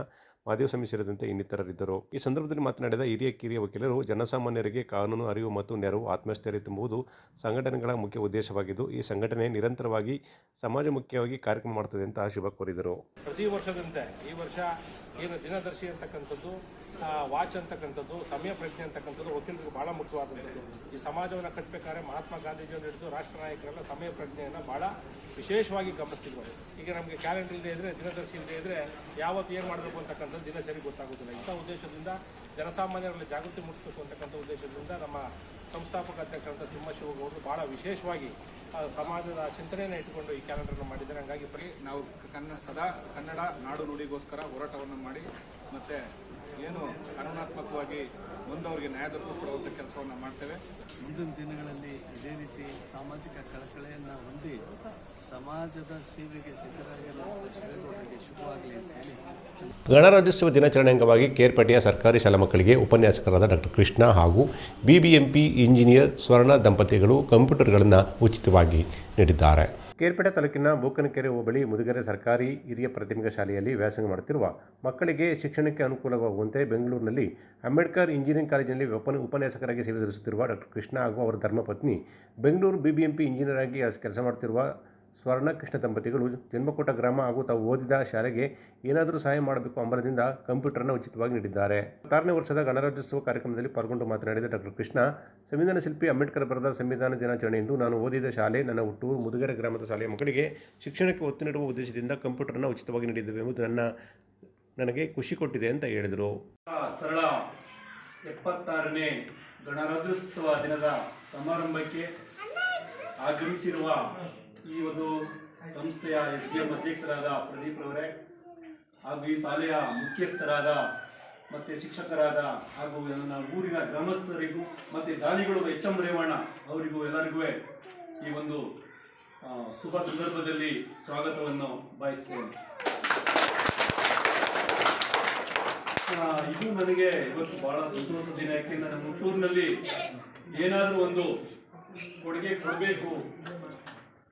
ಮಾದೇವಸ್ವಾಮಿ ಸೇರಿದಂತೆ ಇನ್ನಿತರರಿದ್ದರು. ಈ ಸಂದರ್ಭದಲ್ಲಿ ಮಾತನಾಡಿದ ಹಿರಿಯ ಕಿರಿಯ ವಕೀಲರು, ಜನಸಾಮಾನ್ಯರಿಗೆ ಕಾನೂನು ಅರಿವು ಮತ್ತು ನೆರವು, ಆತ್ಮಸ್ಥೈರ್ಯ ತುಂಬುವುದು ಸಂಘಟನೆಗಳ ಮುಖ್ಯ ಉದ್ದೇಶವಾಗಿದ್ದು, ಈ ಸಂಘಟನೆ ನಿರಂತರವಾಗಿ ಸಮಾಜಮುಖಿಯಾಗಿ ಕಾರ್ಯಕ್ರಮ ಮಾಡುತ್ತದೆ ಅಂತ ಶುಭ ಕೋರಿದರು. ಪ್ರತಿ ವರ್ಷದಂತೆ ಈ ವರ್ಷ ಏನು ದಿನದರ್ಶಿ ಅಂತಕ್ಕಂಥದ್ದು ವಾಚ್ ಅಂತಕ್ಕಂಥದ್ದು, ಸಮಯ ಪ್ರಜ್ಞೆ ಅಂತಕ್ಕಂಥದ್ದು ವಕೀಲರಿಗೆ ಬಹಳ ಮುಖ್ಯವಾದಂಥದ್ದು. ಈ ಸಮಾಜವನ್ನು ಕಟ್ಟಬೇಕಾದ್ರೆ ಮಹಾತ್ಮ ಗಾಂಧೀಜಿಯವರು ಹಿಡಿದು ರಾಷ್ಟ್ರ ನಾಯಕರೆಲ್ಲ ಸಮಯ ಪ್ರಜ್ಞೆಯನ್ನು ಬಹಳ ವಿಶೇಷವಾಗಿ ಗಮನಿಸಿದ್ರು ಈಗ ನಮಗೆ ಕ್ಯಾಲೆಂಡರ್ ಇಲ್ಲದೆ ಇದ್ರೆ, ದಿನದರ್ಶಿ ಇಲ್ಲದೆ ಇದ್ರೆ ಯಾವತ್ತು ಏನು ಮಾಡಬೇಕು ಅಂತಕ್ಕಂಥದ್ದು ದಿನಚರಿ ಗೊತ್ತಾಗೋದಿಲ್ಲ. ಇಂಥ ಉದ್ದೇಶದಿಂದ ಜನಸಾಮಾನ್ಯರಲ್ಲಿ ಜಾಗೃತಿ ಮೂಡಿಸಬೇಕು ಅಂತಕ್ಕಂಥ ಉದ್ದೇಶದಿಂದ ನಮ್ಮ ಸಂಸ್ಥಾಪಕ ಅಧ್ಯಕ್ಷರಾದ ತಿಮ್ಮಶಿವಗೌಡರು ಭಾಳ ಬಹಳ ವಿಶೇಷವಾಗಿ ಸಮಾಜದ ಚಿಂತನೆಯನ್ನು ಇಟ್ಟುಕೊಂಡು ಈ ಕ್ಯಾಲೆಂಡರ್ನ ಮಾಡಿದ್ದಾರೆ. ಹಂಗಾಗಿ ನಾವು ಕನ್ನ ಸದಾ ಕನ್ನಡ ನಾಡು ನುಡಿಗೋಸ್ಕರ ಹೋರಾಟವನ್ನು ಮಾಡಿ ಮತ್ತು ಏನು ಕಾನೂನಾತ್ಮಕವಾಗಿ ಅವರಿಗೆ ನ್ಯಾಯ ದೊರಕಿಸ್ಕೊಡುವಂಥ ಕೆಲಸವನ್ನು ಮಾಡ್ತೇವೆ. ಮುಂದಿನ ದಿನಗಳಲ್ಲಿ ಇದೇ ರೀತಿ ಸಾಮಾಜಿಕ ಕಳಕಳೆಯನ್ನು ಹೊಂದಿ ಸಮಾಜದ ಸೇವೆಗೆ ಸಿದ್ಧರಾಗಿರುವ ಶಿವೇಗೌಡರಿಗೆ ಶುಭವಾಗಲಿ ಅಂತೇಳಿ ಗಣರಾಜ್ಯೋತ್ಸವ ದಿನಾಚರಣೆ ಅಂಗವಾಗಿ ಕೇರ್ಪೇಟೆಯ ಸರ್ಕಾರಿ ಶಾಲಾ ಮಕ್ಕಳಿಗೆ ಉಪನ್ಯಾಸಕರಾದ ಡಾಕ್ಟರ್ ಕೃಷ್ಣ ಹಾಗೂ ಬಿಬಿಎಂಪಿ ಇಂಜಿನಿಯರ್ ಸ್ವರ್ಣ ದಂಪತಿಗಳು ಕಂಪ್ಯೂಟರ್ಗಳನ್ನು ಉಚಿತವಾಗಿ ನೀಡಿದ್ದಾರೆ. ಕೇರ್ಪೇಟೆ ತಾಲೂಕಿನ ಬೂಕನಕೆರೆ ಹೋಬಳಿ ಮುದುಗೆರೆ ಸರ್ಕಾರಿ ಹಿರಿಯ ಪ್ರಾಥಮಿಕ ಶಾಲೆಯಲ್ಲಿ ವ್ಯಾಸಂಗ ಮಾಡುತ್ತಿರುವ ಮಕ್ಕಳಿಗೆ ಶಿಕ್ಷಣಕ್ಕೆ ಅನುಕೂಲವಾಗುವಂತೆ ಬೆಂಗಳೂರಿನಲ್ಲಿ ಅಂಬೇಡ್ಕರ್ ಇಂಜಿನಿಯರಿಂಗ್ ಕಾಲೇಜಿನಲ್ಲಿ ಉಪನ, ಉಪನ್ಯಾಸಕರಾಗಿ ಸೇವೆ ಸಲ್ಲಿಸುತ್ತಿರುವ ಡಾಕ್ಟರ್ ಕೃಷ್ಣ ಹಾಗೂ ಅವರ ಧರ್ಮಪತ್ನಿ ಬೆಂಗಳೂರು ಬಿಬಿಎಂಪಿ ಇಂಜಿನಿಯರ್ ಆಗಿ ಕೆಲಸ ಮಾಡುತ್ತಿರುವ ಸ್ವರ್ಣಕೃಷ್ಣ ದಂಪತಿಗಳು ಜನ್ಮಕೋಟ ಗ್ರಾಮ ಹಾಗೂ ತಾವು ಓದಿದ ಶಾಲೆಗೆ ಏನಾದರೂ ಸಹಾಯ ಮಾಡಬೇಕು ಅಂಬಲದಿಂದ ಕಂಪ್ಯೂಟರ್ನ ಉಚಿತವಾಗಿ ನೀಡಿದ್ದಾರೆ. ಹತ್ತಾರನೇ ವರ್ಷದ ಗಣರಾಜ್ಯೋತ್ಸವ ಕಾರ್ಯಕ್ರಮದಲ್ಲಿ ಪಾಲ್ಗೊಂಡು ಮಾತನಾಡಿದ ಡಾಕ್ಟರ್ ಕೃಷ್ಣ, ಸಂವಿಧಾನ ಶಿಲ್ಪಿ ಅಂಬೇಡ್ಕರ್ ಬರೆದ ಸಂವಿಧಾನ ದಿನಾಚರಣೆಯಂದು ನಾನು ಓದಿದ ಶಾಲೆ, ನನ್ನ ಹುಟ್ಟೂರು ಮುದುಗೆರೆ ಗ್ರಾಮದ ಶಾಲೆಯ ಮಕ್ಕಳಿಗೆ ಶಿಕ್ಷಣಕ್ಕೆ ಒತ್ತು ನೀಡುವ ಉದ್ದೇಶದಿಂದ ಕಂಪ್ಯೂಟರ್ನ ಉಚಿತವಾಗಿ ನೀಡಿದ್ದೇವೆ ಎಂಬುದು ನನ್ನ, ನನಗೆ ಖುಷಿ ಕೊಟ್ಟಿದೆ ಅಂತ ಹೇಳಿದರು. ಸರಳ ಎಪ್ಪತ್ತಾರನೇ ಗಣರಾಜ್ಯೋತ್ಸವ ದಿನದ ಸಮಾರಂಭಕ್ಕೆ ಆಗಮಿಸಿರುವ ಈ ಒಂದು ಸಂಸ್ಥೆಯ ಎಸ್ ಡಿ ಎಂ ಅಧ್ಯಕ್ಷರಾದ ಪ್ರದೀಪ್ ಅವರೇ ಹಾಗೂ ಈ ಶಾಲೆಯ ಮುಖ್ಯಸ್ಥರಾದ ಮತ್ತು ಶಿಕ್ಷಕರಾದ ಹಾಗೂ ನನ್ನ ಊರಿನ ಗ್ರಾಮಸ್ಥರಿಗೂ ಮತ್ತು ದಾನಿಗಳು ಎಚ್ ಎಂ ರೇವಣ್ಣ ಅವರಿಗೂ ಎಲ್ಲರಿಗೂ ಈ ಒಂದು ಶುಭ ಸಂದರ್ಭದಲ್ಲಿ ಸ್ವಾಗತವನ್ನು ಬಯಸ್ತೇನೆ. ಇದು ನನಗೆ ಇವತ್ತು ಬಹಳ ಸಂತೋಷದ ದಿನ, ಯಾಕೆಂದ್ರೆ ನಮ್ಮ ಹುಟ್ಟೂರಿನಲ್ಲಿ ಏನಾದರೂ ಒಂದು ಕೊಡುಗೆ ಕೊಡಬೇಕು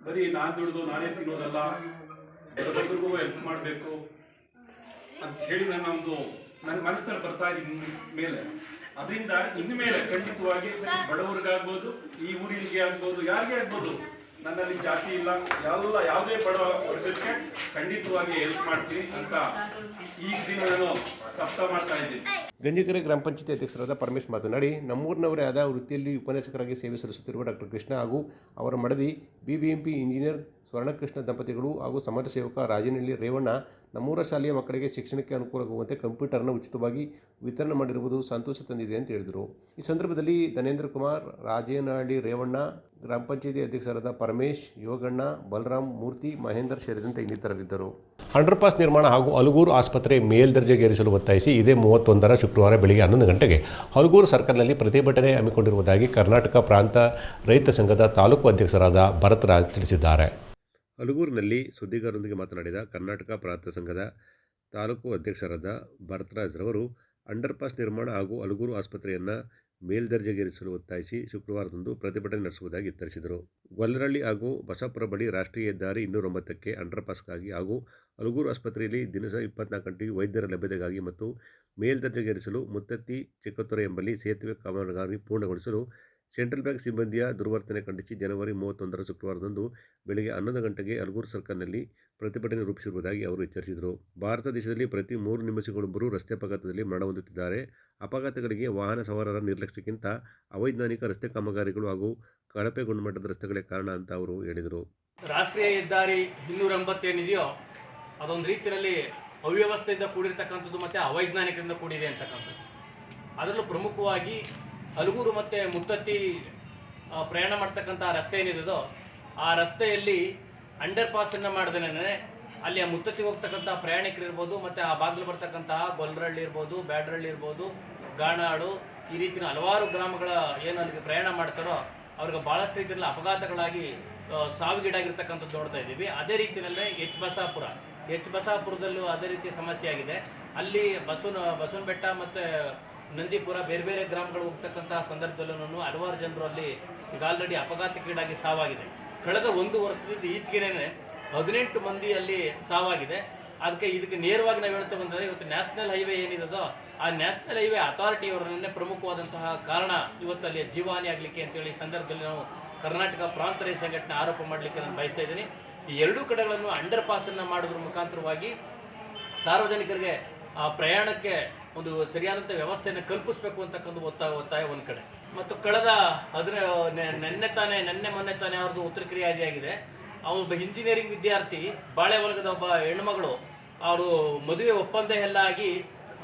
ಬರೀ ನಾನ್ ದುಡ್ದು ನಾನೇ ತಿನ್ನೋದಲ್ಲ? ಬಡಬಗ್ರಿಗೂ ಹೆಲ್ಪ್ ಮಾಡಬೇಕು ಅಂತ ಹೇಳಿ ನನ್ನ ಒಂದು ನನ್ನ ಮನಸ್ಸಿನಲ್ಲಿ ಬರ್ತಾ ಇದ್ದೀನಿ ಮೇಲೆ. ಅದರಿಂದ ಇನ್ಮೇಲೆ ಖಂಡಿತವಾಗಿ ಬಡವರಿಗಾಗ್ಬೋದು ಈ ಊರಿಗೆ ಆಗ್ಬೋದು ಯಾರಿಗೆ ಆಗ್ಬೋದು ನನ್ನಲ್ಲಿ ಜಾತಿ ಇಲ್ಲ. ಎಲ್ಲ ಯಾವುದೇ ಬಡ ವರ್ಗಕ್ಕೆ ಖಂಡಿತವಾಗಿ ಹೆಲ್ಪ್ ಮಾಡ್ತೀನಿ ಅಂತ ಈ ದಿನ ನಾನು ಗಂಜಿಕೆರೆ ಗ್ರಾಮ ಪಂಚಾಯತಿ ಅಧ್ಯಕ್ಷರಾದ ಪರಮೇಶ್ ಮಾತನಾಡಿ, ನಮ್ಮೂರಿನವರೇ ಆದ ವೃತ್ತಿಯಲ್ಲಿ ಉಪನ್ಯಾಸಕರಾಗಿ ಸೇವೆ ಸಲ್ಲಿಸುತ್ತಿರುವ ಡಾಕ್ಟರ್ ಕೃಷ್ಣ ಹಾಗೂ ಅವರ ಮಡದಿ ಬಿಬಿಎಂಪಿ ಇಂಜಿನಿಯರ್ ಸ್ವರ್ಣಕೃಷ್ಣ ದಂಪತಿಗಳು ಹಾಗೂ ಸಮಾಜ ಸೇವಕ ರಾಜನಹಳ್ಳಿ ರೇವಣ್ಣ ನಮ್ಮೂರ ಶಾಲೆಯ ಮಕ್ಕಳಿಗೆ ಶಿಕ್ಷಣಕ್ಕೆ ಅನುಕೂಲವಾಗುವಂತೆ ಕಂಪ್ಯೂಟರ್ನ ಉಚಿತವಾಗಿ ವಿತರಣೆ ಮಾಡಿರುವುದು ಸಂತೋಷ ತಂದಿದೆ ಅಂತ ಹೇಳಿದರು. ಈ ಸಂದರ್ಭದಲ್ಲಿ ಧನೇಂದ್ರ ಕುಮಾರ್, ರಾಜೇನಹಳ್ಳಿ ರೇವಣ್ಣ, ಗ್ರಾಮ ಪಂಚಾಯಿತಿ ಅಧ್ಯಕ್ಷರಾದ ಪರಮೇಶ್, ಯೋಗಣ್ಣ ಬಲರಾಮ್ ಮೂರ್ತಿ, ಮಹೇಂದರ್ ಸೇರಿದಂತೆ ಇನ್ನಿತರರಿದ್ದರು. ಅಂಡರ್ಪಾಸ್ ನಿರ್ಮಾಣ ಹಾಗೂ ಹಲಗೂರು ಆಸ್ಪತ್ರೆ ಮೇಲ್ದರ್ಜೆಗೇರಿಸಲು ಒತ್ತಾಯಿಸಿ ಇದೇ ಮೂವತ್ತೊಂದರ ಶುಕ್ರವಾರ ಬೆಳಗ್ಗೆ ಹನ್ನೊಂದು ಗಂಟೆಗೆ ಹಲಗೂರು ಸರ್ಕಲ್ನಲ್ಲಿ ಪ್ರತಿಭಟನೆ ಹಮ್ಮಿಕೊಂಡಿರುವುದಾಗಿ ಕರ್ನಾಟಕ ಪ್ರಾಂತ ರೈತ ಸಂಘದ ತಾಲೂಕು ಅಧ್ಯಕ್ಷರಾದ ಭರತರಾಜ್ ತಿಳಿಸಿದ್ದಾರೆ. ಹಲಗೂರಿನಲ್ಲಿ ಸುದ್ದಿಗಾರರೊಂದಿಗೆ ಮಾತನಾಡಿದ ಕರ್ನಾಟಕ ಪ್ರಾಂತ ಸಂಘದ ತಾಲೂಕು ಅಧ್ಯಕ್ಷರಾದ ಭರತರಾಜ್ ರವರು ಅಂಡರ್ಪಾಸ್ ನಿರ್ಮಾಣ ಹಾಗೂ ಅಲಗೂರು ಆಸ್ಪತ್ರೆಯನ್ನು ಮೇಲ್ದರ್ಜೆಗೇರಿಸಲು ಒತ್ತಾಯಿಸಿ ಶುಕ್ರವಾರದಂದು ಪ್ರತಿಭಟನೆ ನಡೆಸುವುದಾಗಿ ತಿಳಿಸಿದರು ಗೊಲ್ಲರಳ್ಳಿ ಹಾಗೂ ಬಸಾಪುರ ಬಳಿ ರಾಷ್ಟ್ರೀಯ ಹೆದ್ದಾರಿ ಇನ್ನೂರೊಂಬತ್ತಕ್ಕೆ ಅಂಡರ್ಪಾಸ್ಗಾಗಿ ಹಾಗೂ ಅಲಗೂರು ಆಸ್ಪತ್ರೆಯಲ್ಲಿ ದಿನಸ ಇಪ್ಪತ್ನಾಲ್ಕು ಗಂಟೆಗೆ ವೈದ್ಯರ ಲಭ್ಯತೆಗಾಗಿ ಮತ್ತು ಮೇಲ್ದರ್ಜೆಗೇರಿಸಲು ಮುತ್ತತ್ತಿ ಚಿಕ್ಕತ್ತೊರೆ ಎಂಬಲ್ಲಿ ಸೇತುವೆ ಕಾಮಗಾರಿ ಪೂರ್ಣಗೊಳಿಸಲು ಸೆಂಟ್ರಲ್ ಬ್ಯಾಂಕ್ ಸಿಬ್ಬಂದಿಯ ದುರ್ವರ್ತನೆ ಖಂಡಿಸಿ ಜನವರಿ ಮೂವತ್ತೊಂದರ ಶುಕ್ರವಾರದಂದು ಬೆಳಗ್ಗೆ ಹನ್ನೊಂದು ಗಂಟೆಗೆ ಅಲ್ಗೂರ್ ಸರ್ಕಲ್ನಲ್ಲಿ ಪ್ರತಿಭಟನೆ ರೂಪಿಸಿರುವುದಾಗಿ ಅವರು ಎಚ್ಚರಿಸಿದರು. ಭಾರತ ದೇಶದಲ್ಲಿ ಪ್ರತಿ ಮೂರು ನಿಮಿಷಗಳೊಬ್ಬರು ರಸ್ತೆ ಅಪಘಾತದಲ್ಲಿ ಮರಣ ಹೊಂದುತ್ತಿದ್ದಾರೆ ಅಪಘಾತಗಳಿಗೆ ವಾಹನ ಸವಾರರ ನಿರ್ಲಕ್ಷ್ಯಕ್ಕಿಂತ ಅವೈಜ್ಞಾನಿಕ ರಸ್ತೆ ಕಾಮಗಾರಿಗಳು ಹಾಗೂ ಕಳಪೆ ಗುಣಮಟ್ಟದ ರಸ್ತೆಗಳೇ ಕಾರಣ ಅಂತ ಅವರು ಹೇಳಿದರು. ರಾಷ್ಟ್ರೀಯ ಹೆದ್ದಾರಿ ಇನ್ನೂರ ಎಂಬತ್ತೇನಿದೆಯೋ ಅದೊಂದು ರೀತಿಯಲ್ಲಿ ಅವ್ಯವಸ್ಥೆಯಿಂದ ಕೂಡಿರ್ತಕ್ಕಂಥದ್ದು ಮತ್ತು ಅವೈಜ್ಞಾನಿಕದಿಂದ ಕೂಡಿದೆ ಅಂತಕ್ಕಂಥದ್ದು. ಅದರಲ್ಲೂ ಪ್ರಮುಖವಾಗಿ ಹಲಗೂರು ಮತ್ತು ಮುತ್ತತ್ತಿ ಪ್ರಯಾಣ ಮಾಡ್ತಕ್ಕಂಥ ರಸ್ತೆ ಏನಿದೆಯೋ ಆ ರಸ್ತೆಯಲ್ಲಿ ಅಂಡರ್ ಪಾಸನ್ನು ಮಾಡಿದ್ರೆ ಅಲ್ಲಿ ಆ ಮುತ್ತತ್ತಿ ಹೋಗ್ತಕ್ಕಂಥ ಪ್ರಯಾಣಿಕರು ಇರ್ಬೋದು, ಮತ್ತು ಆ ಬಾಗಿಲು ಬರ್ತಕ್ಕಂತಹ ಗೊಲ್ರಳ್ಳಿ ಇರ್ಬೋದು, ಬ್ಯಾಡ್ರಳ್ಳಿ ಇರ್ಬೋದು, ಗಾಣಾಡು, ಈ ರೀತಿಯ ಹಲವಾರು ಗ್ರಾಮಗಳ ಏನು ಅಲ್ಲಿಗೆ ಪ್ರಯಾಣ ಮಾಡ್ತಾರೋ, ಅವ್ರಿಗೆ ಭಾಳಷ್ಟು ರೀತಿಯಲ್ಲಿ ಅಪಘಾತಗಳಾಗಿ ಸಾವಿಗೀಡಾಗಿರ್ತಕ್ಕಂಥದ್ದು ನೋಡ್ತಾ ಇದ್ದೀವಿ. ಅದೇ ರೀತಿಯಲ್ಲೇ ಎಚ್ ಬಸಾಪುರ, ಎಚ್ ಬಸಾಪುರದಲ್ಲೂ ಅದೇ ರೀತಿ ಸಮಸ್ಯೆ ಆಗಿದೆ. ಅಲ್ಲಿ ಬಸವನ ಬಸವನ ಬೆಟ್ಟ ಮತ್ತು ನಂದಿಪುರ ಬೇರೆ ಬೇರೆ ಗ್ರಾಮಗಳು ಹೋಗ್ತಕ್ಕಂತಹ ಸಂದರ್ಭದಲ್ಲೂ ಹಲವಾರು ಜನರು ಅಲ್ಲಿ ಈಗ ಆಲ್ರೆಡಿ ಅಪಘಾತಕ್ಕೀಡಾಗಿ ಸಾವಾಗಿದೆ. ಕಳೆದ ಒಂದು ವರ್ಷದಿಂದ ಈಚೆಗೆನೇ ಹದಿನೆಂಟು ಮಂದಿ ಅಲ್ಲಿ ಸಾವಾಗಿದೆ. ಅದಕ್ಕೆ ಇದಕ್ಕೆ ನೇರವಾಗಿ ನಾವು ಹೇಳ್ತಾ ಬಂದರೆ ಇವತ್ತು ನ್ಯಾಷನಲ್ ಹೈವೇ ಏನಿದೋ ಆ ನ್ಯಾಷನಲ್ ಹೈವೇ ಅಥಾರಿಟಿಯವರನ್ನೇ ಪ್ರಮುಖವಾದಂತಹ ಕಾರಣ ಇವತ್ತು ಅಲ್ಲಿ ಜೀವಹಾನಿ ಆಗಲಿಕ್ಕೆ ಅಂತೇಳಿ ಸಂದರ್ಭದಲ್ಲಿ ನಾವು ಕರ್ನಾಟಕ ಪ್ರಾಂತ ರೈತ ಸಂಘಟನೆ ಆರೋಪ ಮಾಡಲಿಕ್ಕೆ ನಾನು ಬಯಸ್ತಾ ಇದ್ದೀನಿ. ಈ ಎರಡೂ ಕಡೆಗಳನ್ನು ಅಂಡರ್ ಪಾಸನ್ನು ಮಾಡೋದ್ರ ಮುಖಾಂತರವಾಗಿ ಸಾರ್ವಜನಿಕರಿಗೆ ಆ ಪ್ರಯಾಣಕ್ಕೆ ಒಂದು ಸರಿಯಾದಂಥ ವ್ಯವಸ್ಥೆಯನ್ನು ಕಲ್ಪಿಸಬೇಕು ಅಂತಕ್ಕಂಥ ಒತ್ತಾಯ ಒತ್ತಾಯ ಒಂದು ಕಡೆ. ಮತ್ತು ಕಳೆದ ಅದರ ನೆನ್ನೆ ತಾನೇ, ನೆನ್ನೆ ಮೊನ್ನೆ ತಾನೇ ಅವ್ರದ್ದು ಉತ್ತರ ಕ್ರಿಯಾದಿಯಾಗಿದೆ. ಅವನೊಬ್ಬ ಇಂಜಿನಿಯರಿಂಗ್ ವಿದ್ಯಾರ್ಥಿ, ಬಾಳೆ ವರ್ಗದ ಒಬ್ಬ ಹೆಣ್ಮಗಳು. ಅವರು ಮದುವೆ ಒಪ್ಪಂದ ಎಲ್ಲ ಆಗಿ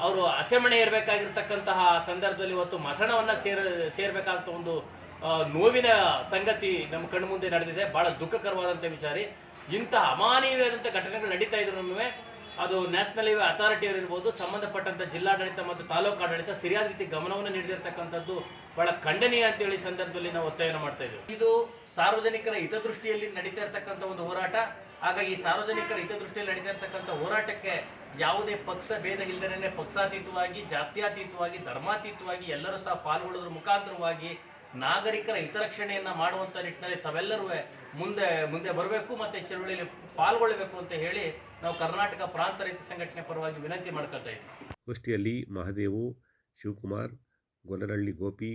ಅವರು ಹಸೆಮಣೆ ಇರಬೇಕಾಗಿರ್ತಕ್ಕಂತಹ ಸಂದರ್ಭದಲ್ಲಿ ಇವತ್ತು ಮಸಣವನ್ನು ಸೇರ ಸೇರಬೇಕಾದಂಥ ಒಂದು ನೋವಿನ ಸಂಗತಿ ನಮ್ಮ ಕಣ್ಮುಂದೆ ನಡೆದಿದೆ. ಭಾಳ ದುಃಖಕರವಾದಂಥ ವಿಚಾರಿ. ಇಂಥ ಅಮಾನವೀಯವಾದಂಥ ಘಟನೆಗಳು ನಡೀತಾ ಇದ್ರು ಅದು ನ್ಯಾಷನಲ್ ಹೈವೇ ಅಥಾರಿಟಿ ಇರ್ಬೋದು ಸಂಬಂಧಪಟ್ಟಂಥ ಜಿಲ್ಲಾಡಳಿತ ಮತ್ತು ತಾಲೂಕು ಆಡಳಿತ ಸರಿಯಾದ ರೀತಿ ಗಮನವನ್ನು ನೀಡಿರ್ತಕ್ಕಂಥದ್ದು ಬಹಳ ಖಂಡನೀಯ ಅಂತೇಳಿ ಹೇಳಿ ಸಂದರ್ಭದಲ್ಲಿ ನಾವು ಒತ್ತಾಯನ ಮಾಡ್ತಾ ಇದ್ದೀವಿ. ಇದು ಸಾರ್ವಜನಿಕರ ಹಿತದೃಷ್ಟಿಯಲ್ಲಿ ನಡೀತಾ ಇರ್ತಕ್ಕಂಥ ಒಂದು ಹೋರಾಟ. ಹಾಗಾಗಿ ಸಾರ್ವಜನಿಕರ ಹಿತದೃಷ್ಟಿಯಲ್ಲಿ ನಡೀತಾ ಇರತಕ್ಕಂಥ ಹೋರಾಟಕ್ಕೆ ಯಾವುದೇ ಪಕ್ಷ ಭೇದ ಇಲ್ಲದೇ ಪಕ್ಷಾತೀತವಾಗಿ, ಜಾತ್ಯಾತೀತವಾಗಿ, ಧರ್ಮಾತೀತವಾಗಿ ಎಲ್ಲರೂ ಸಹ ಪಾಲ್ಗೊಳ್ಳೋದ್ರ ಮುಖಾಂತರವಾಗಿ ನಾಗರಿಕರ ಹಿತರಕ್ಷಣೆಯನ್ನು ಮಾಡುವಂಥ ನಿಟ್ಟಿನಲ್ಲಿ ತಾವೆಲ್ಲರೂ ಮುಂದೆ ಮುಂದೆ ಬರಬೇಕು. ಮತ್ತು ಚಳುವಳಿಯಲ್ಲಿ ಪಾಲ್ಗೊಳ್ಳಬೇಕು ಅಂತ ಹೇಳಿ ನಾವು ಕರ್ನಾಟಕ ಪ್ರಾಂತ ರೈತ ಸಂಘಟನೆ ಪರವಾಗಿ ವಿನಂತಿ ಮಾಡ್ಕೊಳ್ತಾ ಇದ್ದೀವಿ ಗೋಷ್ಠಿಯಲ್ಲಿ ಮಹದೇವು ಶಿವಕುಮಾರ್ ಗೊಲ್ಲರಳ್ಳಿ ಗೋಪಿ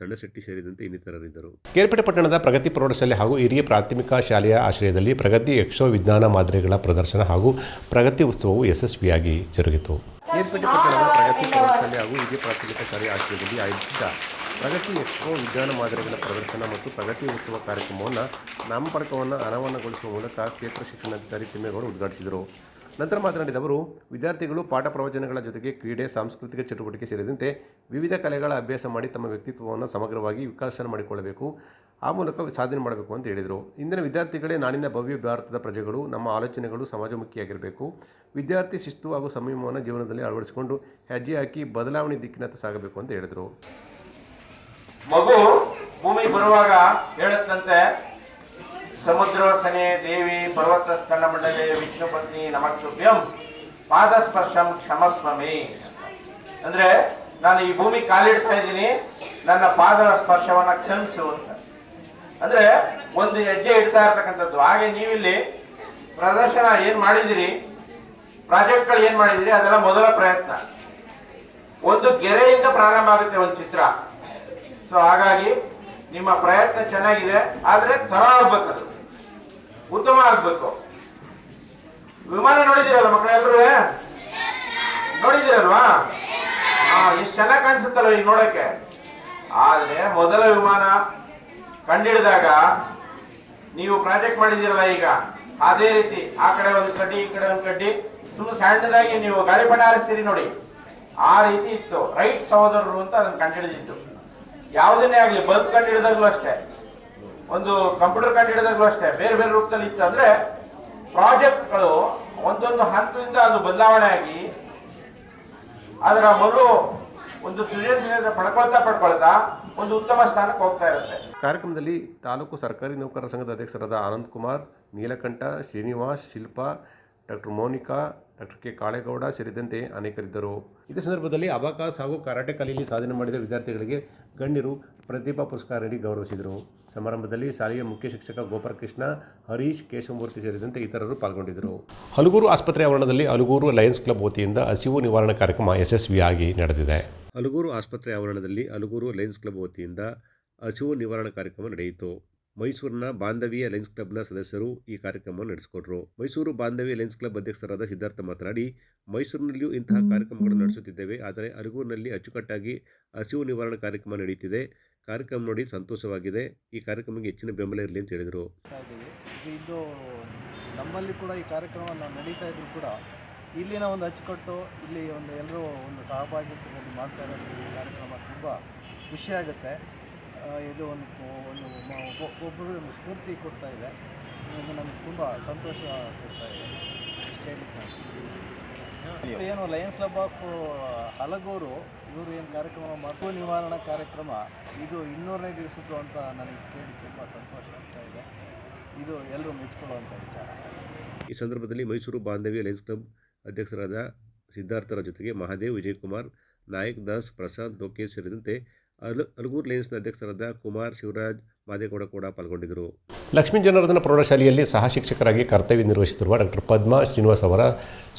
ಸಣ್ಣಶೆಟ್ಟಿ ಸೇರಿದಂತೆ ಇನ್ನಿತರರಿದ್ದರು. ಕೇರ್ಪೇಟೆ ಪಟ್ಟಣದ ಪ್ರಗತಿ ಪ್ರೌಢಶಾಲೆ ಹಾಗೂ ಹಿರಿಯ ಪ್ರಾಥಮಿಕ ಶಾಲೆಯ ಆಶ್ರಯದಲ್ಲಿ ಪ್ರಗತಿ ಯಕ್ಷೋ ವಿಜ್ಞಾನ ಮಾದರಿಗಳ ಪ್ರದರ್ಶನ ಹಾಗೂ ಪ್ರಗತಿ ಉತ್ಸವವು ಯಶಸ್ವಿಯಾಗಿ ಜರುಗಿತು. ಕೇರ್ಪೇಟೆ ಪಟ್ಟಣದ ಪ್ರಗತಿ ಪ್ರೌಢಶಾಲೆ ಹಾಗೂ ಹಿರಿಯ ಪ್ರಾಥಮಿಕ ಶಾಲೆಯ ಆಶ್ರಯದಲ್ಲಿ ಆಯೋಜಿಸಿದ ಪ್ರಗತಿ ಎಕ್ಸ್ಪೋ ವಿಜ್ಞಾನ ಮಾದರಿಗಳ ಪ್ರದರ್ಶನ ಮತ್ತು ಪ್ರಗತಿ ಉತ್ಸವ ಕಾರ್ಯಕ್ರಮವನ್ನು ನಾಮಫಲಕವನ್ನು ಅನಾವರಣಗೊಳಿಸುವ ಮೂಲಕ ಕ್ಷೇತ್ರ ಶಿಕ್ಷಣಾಧಿಕಾರಿ ತಿಮ್ಮೇಗೌಡ ಉದ್ಘಾಟಿಸಿದರು. ನಂತರ ಮಾತನಾಡಿದ ಅವರು, ವಿದ್ಯಾರ್ಥಿಗಳು ಪಾಠ ಪ್ರವಚನಗಳ ಜೊತೆಗೆ ಕ್ರೀಡೆ, ಸಾಂಸ್ಕೃತಿಕ ಚಟುವಟಿಕೆ ಸೇರಿದಂತೆ ವಿವಿಧ ಕಲೆಗಳ ಅಭ್ಯಾಸ ಮಾಡಿ ತಮ್ಮ ವ್ಯಕ್ತಿತ್ವವನ್ನು ಸಮಗ್ರವಾಗಿ ವಿಕಸನ ಮಾಡಿಕೊಳ್ಳಬೇಕು, ಆ ಮೂಲಕ ಸಾಧನೆ ಮಾಡಬೇಕು ಅಂತ ಹೇಳಿದರು. ಇಂದಿನ ವಿದ್ಯಾರ್ಥಿಗಳೇ ನಾಳಿನ ಭವ್ಯ ಭಾರತದ ಪ್ರಜೆಗಳು, ನಮ್ಮ ಆಲೋಚನೆಗಳು ಸಮಾಜಮುಖಿಯಾಗಿರಬೇಕು. ವಿದ್ಯಾರ್ಥಿ ಶಿಸ್ತು ಹಾಗೂ ಸಂಯಮವನ್ನು ಜೀವನದಲ್ಲಿ ಅಳವಡಿಸಿಕೊಂಡು ಹೆಜ್ಜೆ ಹಾಕಿ ಬದಲಾವಣೆ ದಿಕ್ಕಿನತ್ತ ಸಾಗಬೇಕು ಅಂತ ಹೇಳಿದರು. ಮಗು ಭೂಮಿ ಬರುವಾಗ ಹೇಳುತ್ತಂತೆ ಸಮುದ್ರೋಸನೆ ದೇವಿ ಪರ್ವತ ಸ್ಥಳ ಮಂಡಲೆ ವಿಷ್ಣು ಪತ್ನಿ ನಮಸ್ತುಭ್ಯಂ ಪಾದಸ್ಪರ್ಶಂ ಕ್ಷಮಸ್ವಾಮಿ ಅಂದ್ರೆ ನಾನು ಈ ಭೂಮಿ ಕಾಲಿಡ್ತಾ ಇದ್ದೀನಿ, ನನ್ನ ಪಾದ ಸ್ಪರ್ಶವನ್ನ ಕ್ಷಮಿಸು ಅಂತ. ಅಂದ್ರೆ ಒಂದು ಹೆಜ್ಜೆ ಇಡ್ತಾ ಇರ್ತಕ್ಕಂಥದ್ದು. ಹಾಗೆ ನೀವಿಲ್ಲಿ ಪ್ರದರ್ಶನ ಏನ್ ಮಾಡಿದಿರಿ ಪ್ರಾಜೆಕ್ಟ್ಗಳು ಏನ್ ಮಾಡಿದಿರಿ ಅದೆಲ್ಲ ಮೊದಲ ಪ್ರಯತ್ನ. ಒಂದು ಗೆರೆಯಿಂದ ಪ್ರಾರಂಭ ಆಗುತ್ತೆ ಒಂದು ಚಿತ್ರ. ಸೊ ಹಾಗಾಗಿ ನಿಮ್ಮ ಪ್ರಯತ್ನ ಚೆನ್ನಾಗಿದೆ, ಆದರೆ ತರ ಆಗ್ಬೇಕು ಅದು ಉತ್ತಮ ಆಗ್ಬೇಕು. ವಿಮಾನ ನೋಡಿದಿರಲ್ಲ ಮಕ್ಕಳೆಲ್ಲರೂ ನೋಡಿದಿರಲ್ವಾ ಹಾ, ಎಷ್ಟು ಚೆನ್ನಾಗಿ ಕಾಣಿಸುತ್ತಲ್ಲ ಈಗ ನೋಡಕ್ಕೆ. ಆದ್ರೆ ಮೊದಲ ವಿಮಾನ ಕಂಡಿಡಿದಾಗ ನೀವು ಪ್ರಾಜೆಕ್ಟ್ ಮಾಡಿದಿರಲ್ಲ ಈಗ. ಅದೇ ರೀತಿ ಆ ಕಡೆ ಒಂದು ಕಡ್ಡಿ, ಈ ಕಡೆ ಒಂದು ಕಡ್ಡಿ. ಸುಮ್ಮನೆ ಸಣ್ಣದಾಗಿ ನೀವು ಗಾಳಿಪಟ ಹಾರಿಸ್ತೀರಿ ನೋಡಿ. ಆ ರೀತಿ ಇತ್ತು. ರೈಟ್ ಸಹೋದರರು ಅಂತ ಅದನ್ನು ಕಂಡುಹಿಡಿದಿತ್ತು ಯಾವುದನ್ನೇ ಆಗ್ಲಿ ಬಲ್ಬ್ ಕಂಡುಹಿಡಿದಾಗ್ಲೂ ಅಷ್ಟೇ. ಒಂದು ಕಂಪ್ಯೂಟರ್ ಕಂಡು ಹಿಡಿದಾಗ್ಲೂ ಅಷ್ಟೇ. ಬೇರೆ ಬೇರೆ ರೂಪದಲ್ಲಿ ಇತ್ತು ಅಂದ್ರೆ ಪ್ರಾಜೆಕ್ಟ್ಗಳು ಒಂದೊಂದು ಹಂತದಿಂದ ಅದು ಬದಲಾವಣೆ ಆಗಿ ಅದರ ಮರು ಒಂದು ಪಡ್ಕೊಳ್ತಾ ಪಡ್ಕೊಳ್ತಾ ಒಂದು ಉತ್ತಮ ಸ್ಥಾನಕ್ಕೆ ಹೋಗ್ತಾ ಇರುತ್ತೆ. ಕಾರ್ಯಕ್ರಮದಲ್ಲಿ ತಾಲೂಕು ಸರ್ಕಾರಿ ನೌಕರರ ಸಂಘದ ಅಧ್ಯಕ್ಷರಾದ Anand Kumar, Neelakanta, Srinivas, Shilpa, doctor Monika doctor K. Kalegowda ಸೇರಿದಂತೆ ಅನೇಕರಿದ್ದರು. ಇದೇ ಸಂದರ್ಭದಲ್ಲಿ ಅಬಾಕಾಸ್ ಹಾಗೂ ಕರಾಟೆ ಕಲೆಯಲ್ಲಿ ಸಾಧನೆ ಮಾಡಿದ ವಿದ್ಯಾರ್ಥಿಗಳಿಗೆ ಗಣ್ಯರು ಪ್ರತಿಭಾ ಪುರಸ್ಕಾರ ನೀಡಿ ಗೌರವಿಸಿದರು. ಸಮಾರಂಭದಲ್ಲಿ ಶಾಲೆಯ ಮುಖ್ಯ ಶಿಕ್ಷಕ ಗೋಪಾಲಕೃಷ್ಣ, ಹರೀಶ್ ಕೇಶವಮೂರ್ತಿ ಸೇರಿದಂತೆ ಇತರರು ಪಾಲ್ಗೊಂಡಿದ್ದರು. ಹಲಗೂರು ಆಸ್ಪತ್ರೆ ಆವರಣದಲ್ಲಿ ಹಲಗೂರು ಲಯನ್ಸ್ ಕ್ಲಬ್ ವತಿಯಿಂದ ಹಸಿವು ನಿವಾರಣಾ ಕಾರ್ಯಕ್ರಮ ಯಶಸ್ವಿಯಾಗಿ ನಡೆದಿದೆ. ಹಲಗೂರು ಆಸ್ಪತ್ರೆ ಆವರಣದಲ್ಲಿ ಹಲಗೂರು ಲಯನ್ಸ್ ಕ್ಲಬ್ ವತಿಯಿಂದ ಹಸಿವು ನಿವಾರಣಾ ಕಾರ್ಯಕ್ರಮ ನಡೆಯಿತು. ಮೈಸೂರಿನ ಬಾಂಧವ್ಯ ಲೈನ್ಸ್ ಕ್ಲಬ್ನ ಸದಸ್ಯರು ಈ ಕಾರ್ಯಕ್ರಮವನ್ನು ನಡೆಸಿಕೊಟ್ರು. ಮೈಸೂರು ಬಾಂಧವ್ಯ ಲಯನ್ಸ್ ಕ್ಲಬ್ ಅಧ್ಯಕ್ಷರಾದ ಸಿದ್ಧಾರ್ಥ ಮಾತನಾಡಿ ಮೈಸೂರಿನಲ್ಲಿಯೂ ಇಂತಹ ಕಾರ್ಯಕ್ರಮಗಳನ್ನು ನಡೆಸುತ್ತಿದ್ದೇವೆ ಆದರೆ ಅರಗೂರಿನಲ್ಲಿ ಅಚ್ಚುಕಟ್ಟಾಗಿ ಹಸಿವು ನಿವಾರಣಾ ಕಾರ್ಯಕ್ರಮ ನಡೆಯುತ್ತಿದೆ ಕಾರ್ಯಕ್ರಮ ನೋಡಿ ಸಂತೋಷವಾಗಿದೆ. ಈ ಕಾರ್ಯಕ್ರಮಕ್ಕೆ ಹೆಚ್ಚಿನ ಬೆಂಬಲ ಇರಲಿ ಅಂತ ಹೇಳಿದರು. ಇದು ನಮ್ಮಲ್ಲಿ ಕೂಡ ಈ ಕಾರ್ಯಕ್ರಮ ನಾವು ನಡೀತಾ ಇದ್ರು ಕೂಡ ಇಲ್ಲಿನ ಒಂದು ಅಚ್ಚುಕಟ್ಟು ಇಲ್ಲಿ ಒಂದು ಎಲ್ಲರೂ ಒಂದು ಸಹಭಾಗಿತ್ವದಲ್ಲಿ ಮಾಡ್ತಾ ಇರೋದು ಈ ಕಾರ್ಯಕ್ರಮ ತುಂಬ ಖುಷಿಯಾಗುತ್ತೆ ಇದು ಒಂದು ಒಂದು ಮ- ಒಬ್ಬ- ಒಬ್ಬರು ಒಂದು ಸ್ಫೂರ್ತಿ ಕೊಡ್ತಾ ಇದೆ. ಇದು ನಮಗೆ ತುಂಬ ಸಂತೋಷ ಕೊಡ್ತಾ ಇದೆ. ಏನು ಲಯನ್ ಕ್ಲಬ್ ಆಫ್ ಹಲಗೂರು ಇವರು ಏನು ಕಾರ್ಯಕ್ರಮ ಮಗು ನಿವಾರಣಾ ಕಾರ್ಯಕ್ರಮ. ಇದು ಇನ್ನೂರನೇ ದಿವಸದ್ದು ಅಂತ ನನಗೆ ಕೇಳಿ ತುಂಬ ಸಂತೋಷ ಆಗ್ತಾ ಇದೆ. ಇದು ಎಲ್ಲರೂ ಮೆಚ್ಚಿಕೊಳ್ಳುವಂಥ ವಿಚಾರ. ಈ ಸಂದರ್ಭದಲ್ಲಿ ಮೈಸೂರು ಬಾಂಧವ್ಯ ಲಯನ್ಸ್ ಕ್ಲಬ್ ಅಧ್ಯಕ್ಷರಾದ ಸಿದ್ಧಾರ್ಥರ ಜೊತೆಗೆ ಮಹಾದೇವ್, ವಿಜಯಕುಮಾರ್, ನಾಯಕ್ ದಾಸ್, ಪ್ರಶಾಂತ್, ಲೋಕೇಶ್ ಸೇರಿದಂತೆ ಅಲ್, ಅಲಗೂರು ಲೇನ್ಸ್ನ ಅಧ್ಯಕ್ಷರಾದ ಕುಮಾರ್ ಶಿವರಾಜ್ ಮಾದೇಗೌಡ ಕೂಡ ಪಾಲ್ಗೊಂಡಿದ್ದರು. ಲಕ್ಷ್ಮೀ ಜನಾರ್ದನ ಪ್ರೌಢಶಾಲೆಯಲ್ಲಿ ಸಹ ಶಿಕ್ಷಕರಾಗಿ ಕರ್ತವ್ಯ ನಿರ್ವಹಿಸುತ್ತಿರುವ ಡಾಕ್ಟರ್ ಪದ್ಮಾ ಶ್ರೀನಿವಾಸ್ ಅವರ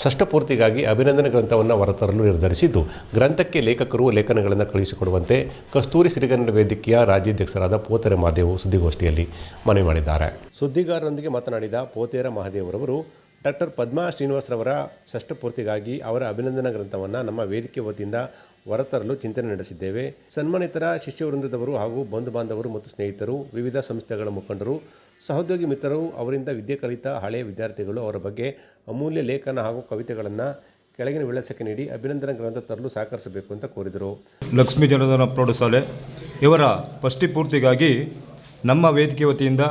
ಷಷ್ಠಪೂರ್ತಿಗಾಗಿ ಅಭಿನಂದನೆ ಗ್ರಂಥವನ್ನು ಹೊರತರಲು ನಿರ್ಧರಿಸಿದ್ದು, ಗ್ರಂಥಕ್ಕೆ ಲೇಖಕರು ಲೇಖನಗಳನ್ನು ಕಳುಹಿಸಿಕೊಡುವಂತೆ ಕಸ್ತೂರಿ ಸಿರಿಗನ್ನಡ ವೇದಿಕೆಯ ರಾಜ್ಯಾಧ್ಯಕ್ಷರಾದ ಪೋತೆರೆ ಮಹಾದೇವ್ ಸುದ್ದಿಗೋಷ್ಠಿಯಲ್ಲಿ ಮನವಿ ಮಾಡಿದ್ದಾರೆ. ಸುದ್ದಿಗಾರರೊಂದಿಗೆ ಮಾತನಾಡಿದ ಪೋತೆರ ಮಹಾದೇವರವರು ಡಾಕ್ಟರ್ ಪದ್ಮಾ ಶ್ರೀನಿವಾಸರವರ ಷಷ್ಠಪೂರ್ತಿಗಾಗಿ ಅವರ ಅಭಿನಂದನಾ ಗ್ರಂಥವನ್ನು ನಮ್ಮ ವೇದಿಕೆ ವತಿಯಿಂದ ಹೊರತರಲು ಚಿಂತನೆ ನಡೆಸಿದ್ದೇವೆ. ಸನ್ಮಾನಿತರ, ಶಿಷ್ಯವೃಂದದವರು ಹಾಗೂ ಬಂಧು ಬಾಂಧವರು ಮತ್ತು ಸ್ನೇಹಿತರು, ವಿವಿಧ ಸಂಸ್ಥೆಗಳ ಮುಖಂಡರು, ಸಹೋದ್ಯೋಗಿ ಮಿತ್ರರು, ಅವರಿಂದ ವಿದ್ಯೆ ಕಲಿತ ಹಳೆಯ ವಿದ್ಯಾರ್ಥಿಗಳು ಅವರ ಬಗ್ಗೆ ಅಮೂಲ್ಯ ಲೇಖನ ಹಾಗೂ ಕವಿತೆಗಳನ್ನು ಕೆಳಗಿನ ವಿಳಾಸಕ್ಕೆ ನೀಡಿ ಅಭಿನಂದನಾ ಗ್ರಂಥ ತರಲು ಸಹಕರಿಸಬೇಕು ಅಂತ ಕೋರಿದರು. ಲಕ್ಷ್ಮೀ ಜನಾರ್ದನ ಪ್ರೌಢಶಾಲೆ ಇವರ ಪೂರ್ತಿಗಾಗಿ ನಮ್ಮ ವೇದಿಕೆ ವತಿಯಿಂದ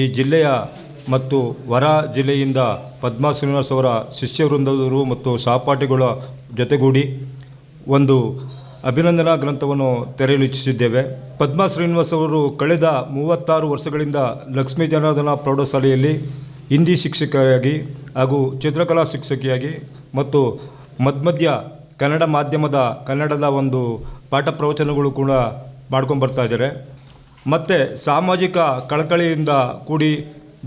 ಈ ಜಿಲ್ಲೆಯ ಮತ್ತು ವರ ಜಿಲ್ಲೆಯಿಂದ ಪದ್ಮಾ ಶ್ರೀನಿವಾಸ್ ಅವರ ಶಿಷ್ಯವೃಂದದವರು ಮತ್ತು ಸಹಪಾಠಿಗಳ ಜೊತೆಗೂಡಿ ಒಂದು ಅಭಿನಂದನಾ ಗ್ರಂಥವನ್ನು ತೆರೆಯಲು ಇಚ್ಛಿಸಿದ್ದೇವೆ ಪದ್ಮ ಶ್ರೀನಿವಾಸ್ ಅವರು ಕಳೆದ ಮೂವತ್ತಾರು ವರ್ಷಗಳಿಂದ ಲಕ್ಷ್ಮೀ ಜನಾರ್ದನ ಪ್ರೌಢಶಾಲೆಯಲ್ಲಿ ಹಿಂದಿ ಶಿಕ್ಷಕಿಯಾಗಿ ಹಾಗೂ ಚಿತ್ರಕಲಾ ಶಿಕ್ಷಕಿಯಾಗಿ ಮತ್ತು ಮಧ್ಯ ಕನ್ನಡ ಮಾಧ್ಯಮದ ಕನ್ನಡದ ಒಂದು ಪಾಠ ಪ್ರವಚನಗಳು ಕೂಡ ಮಾಡ್ಕೊಂಡು ಇದ್ದಾರೆ. ಮತ್ತು ಸಾಮಾಜಿಕ ಕಳಕಳಿಯಿಂದ ಕೂಡಿ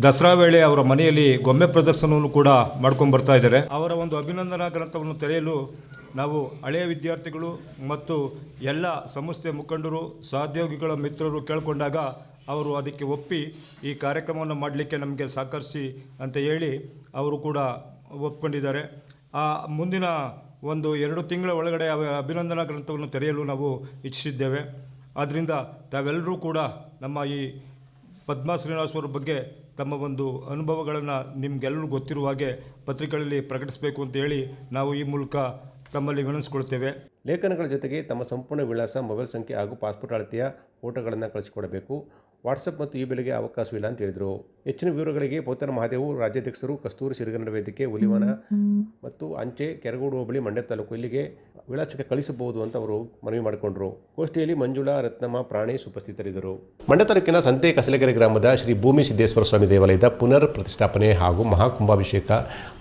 ದಸರಾ ವೇಳೆ ಅವರ ಮನೆಯಲ್ಲಿ ಗೊಂಬೆ ಪ್ರದರ್ಶನವನ್ನು ಕೂಡ ಮಾಡ್ಕೊಂಡು ಬರ್ತಾ ಇದ್ದಾರೆ. ಅವರ ಒಂದು ಅಭಿನಂದನಾ ಗ್ರಂಥವನ್ನು ತೆರೆಯಲು ನಾವು ಹಳೆಯ ವಿದ್ಯಾರ್ಥಿಗಳು ಮತ್ತು ಎಲ್ಲ ಸಂಸ್ಥೆ ಮುಖಂಡರು, ಸಹೋದ್ಯೋಗಿಗಳ ಮಿತ್ರರು ಕೇಳಿಕೊಂಡಾಗ ಅವರು ಅದಕ್ಕೆ ಒಪ್ಪಿ ಈ ಕಾರ್ಯಕ್ರಮವನ್ನು ಮಾಡಲಿಕ್ಕೆ ನಮಗೆ ಸಹಕರಿಸಿ ಅಂತ ಹೇಳಿ ಅವರು ಕೂಡ ಒಪ್ಕೊಂಡಿದ್ದಾರೆ. ಆ ಮುಂದಿನ ಒಂದು ಎರಡು ತಿಂಗಳ ಒಳಗಡೆ ಅಭಿನಂದನಾ ಗ್ರಂಥವನ್ನು ತೆರೆಯಲು ನಾವು ಇಚ್ಛಿಸಿದ್ದೇವೆ. ಆದ್ದರಿಂದ ತಾವೆಲ್ಲರೂ ಕೂಡ ನಮ್ಮ ಈ ಪದ್ಮಾ ಶ್ರೀನಿವಾಸವರ ಬಗ್ಗೆ ತಮ್ಮ ಒಂದು ಅನುಭವಗಳನ್ನು ನಿಮಗೆಲ್ಲರೂ ಗೊತ್ತಿರುವ ಹಾಗೆ ಪತ್ರಿಕೆಗಳಲ್ಲಿ ಪ್ರಕಟಿಸಬೇಕು ಅಂತ ಹೇಳಿ ನಾವು ಈ ಮೂಲಕ ತಮ್ಮಲ್ಲಿ ವಿನಂತಿಸ್ಕೊಳ್ತೇವೆ ಲೇಖನಗಳ ಜೊತೆಗೆ ತಮ್ಮ ಸಂಪೂರ್ಣ ವಿಳಾಸ ಮೊಬೈಲ್ ಸಂಖ್ಯೆ ಹಾಗೂ ಪಾಸ್ಪೋರ್ಟ್ ಅಳತೆಯ ಫೋಟೋಗಳನ್ನು ಕಳಿಸಿಕೊಡಬೇಕು. ವಾಟ್ಸಪ್ ಮತ್ತು ಈ ಬೆಲೆಗೆ ಅವಕಾಶವಿಲ್ಲ ಅಂತ ಹೇಳಿದರು. ಹೆಚ್ಚಿನ ವಿವರಗಳಿಗೆ ಪೋತನ ಮಹಾದೇವು ರಾಜ್ಯಾಧ್ಯಕ್ಷರು ಕಸ್ತೂರಿ ಸಿರಿಗನ್ನಡ ವೇದಿಕೆ, ಹುಲಿವನ ಮತ್ತು ಅಂಚೆ, ಕೆರಗೋಡು ಹೋಬಳಿ, ಮಂಡ್ಯ ತಾಲೂಕು ಇಲ್ಲಿಗೆ ವಿಳಾಸಕ್ಕೆ ಕಳಿಸಬಹುದು ಅಂತ ಅವರು ಮನವಿ ಮಾಡಿಕೊಂಡರು. ಗೋಷ್ಠಿಯಲ್ಲಿ ಮಂಜುಳಾ, ರತ್ನಮ್ಮ ಪ್ರಾಣೇಶ್ ಉಪಸ್ಥಿತರಿದ್ದರು. ಮಂಡ್ಯ ತಾಲೂಕಿನ ಸಂತೆ ಕಸಲಗೆರೆ ಗ್ರಾಮದ ಶ್ರೀ ಭೂಮಿ ಸಿದ್ದೇಶ್ವರ ಸ್ವಾಮಿ ದೇವಾಲಯದ ಪುನರ್ ಪ್ರತಿಷ್ಠಾಪನೆ ಹಾಗೂ ಮಹಾಕುಂಭಾಭಿಷೇಕ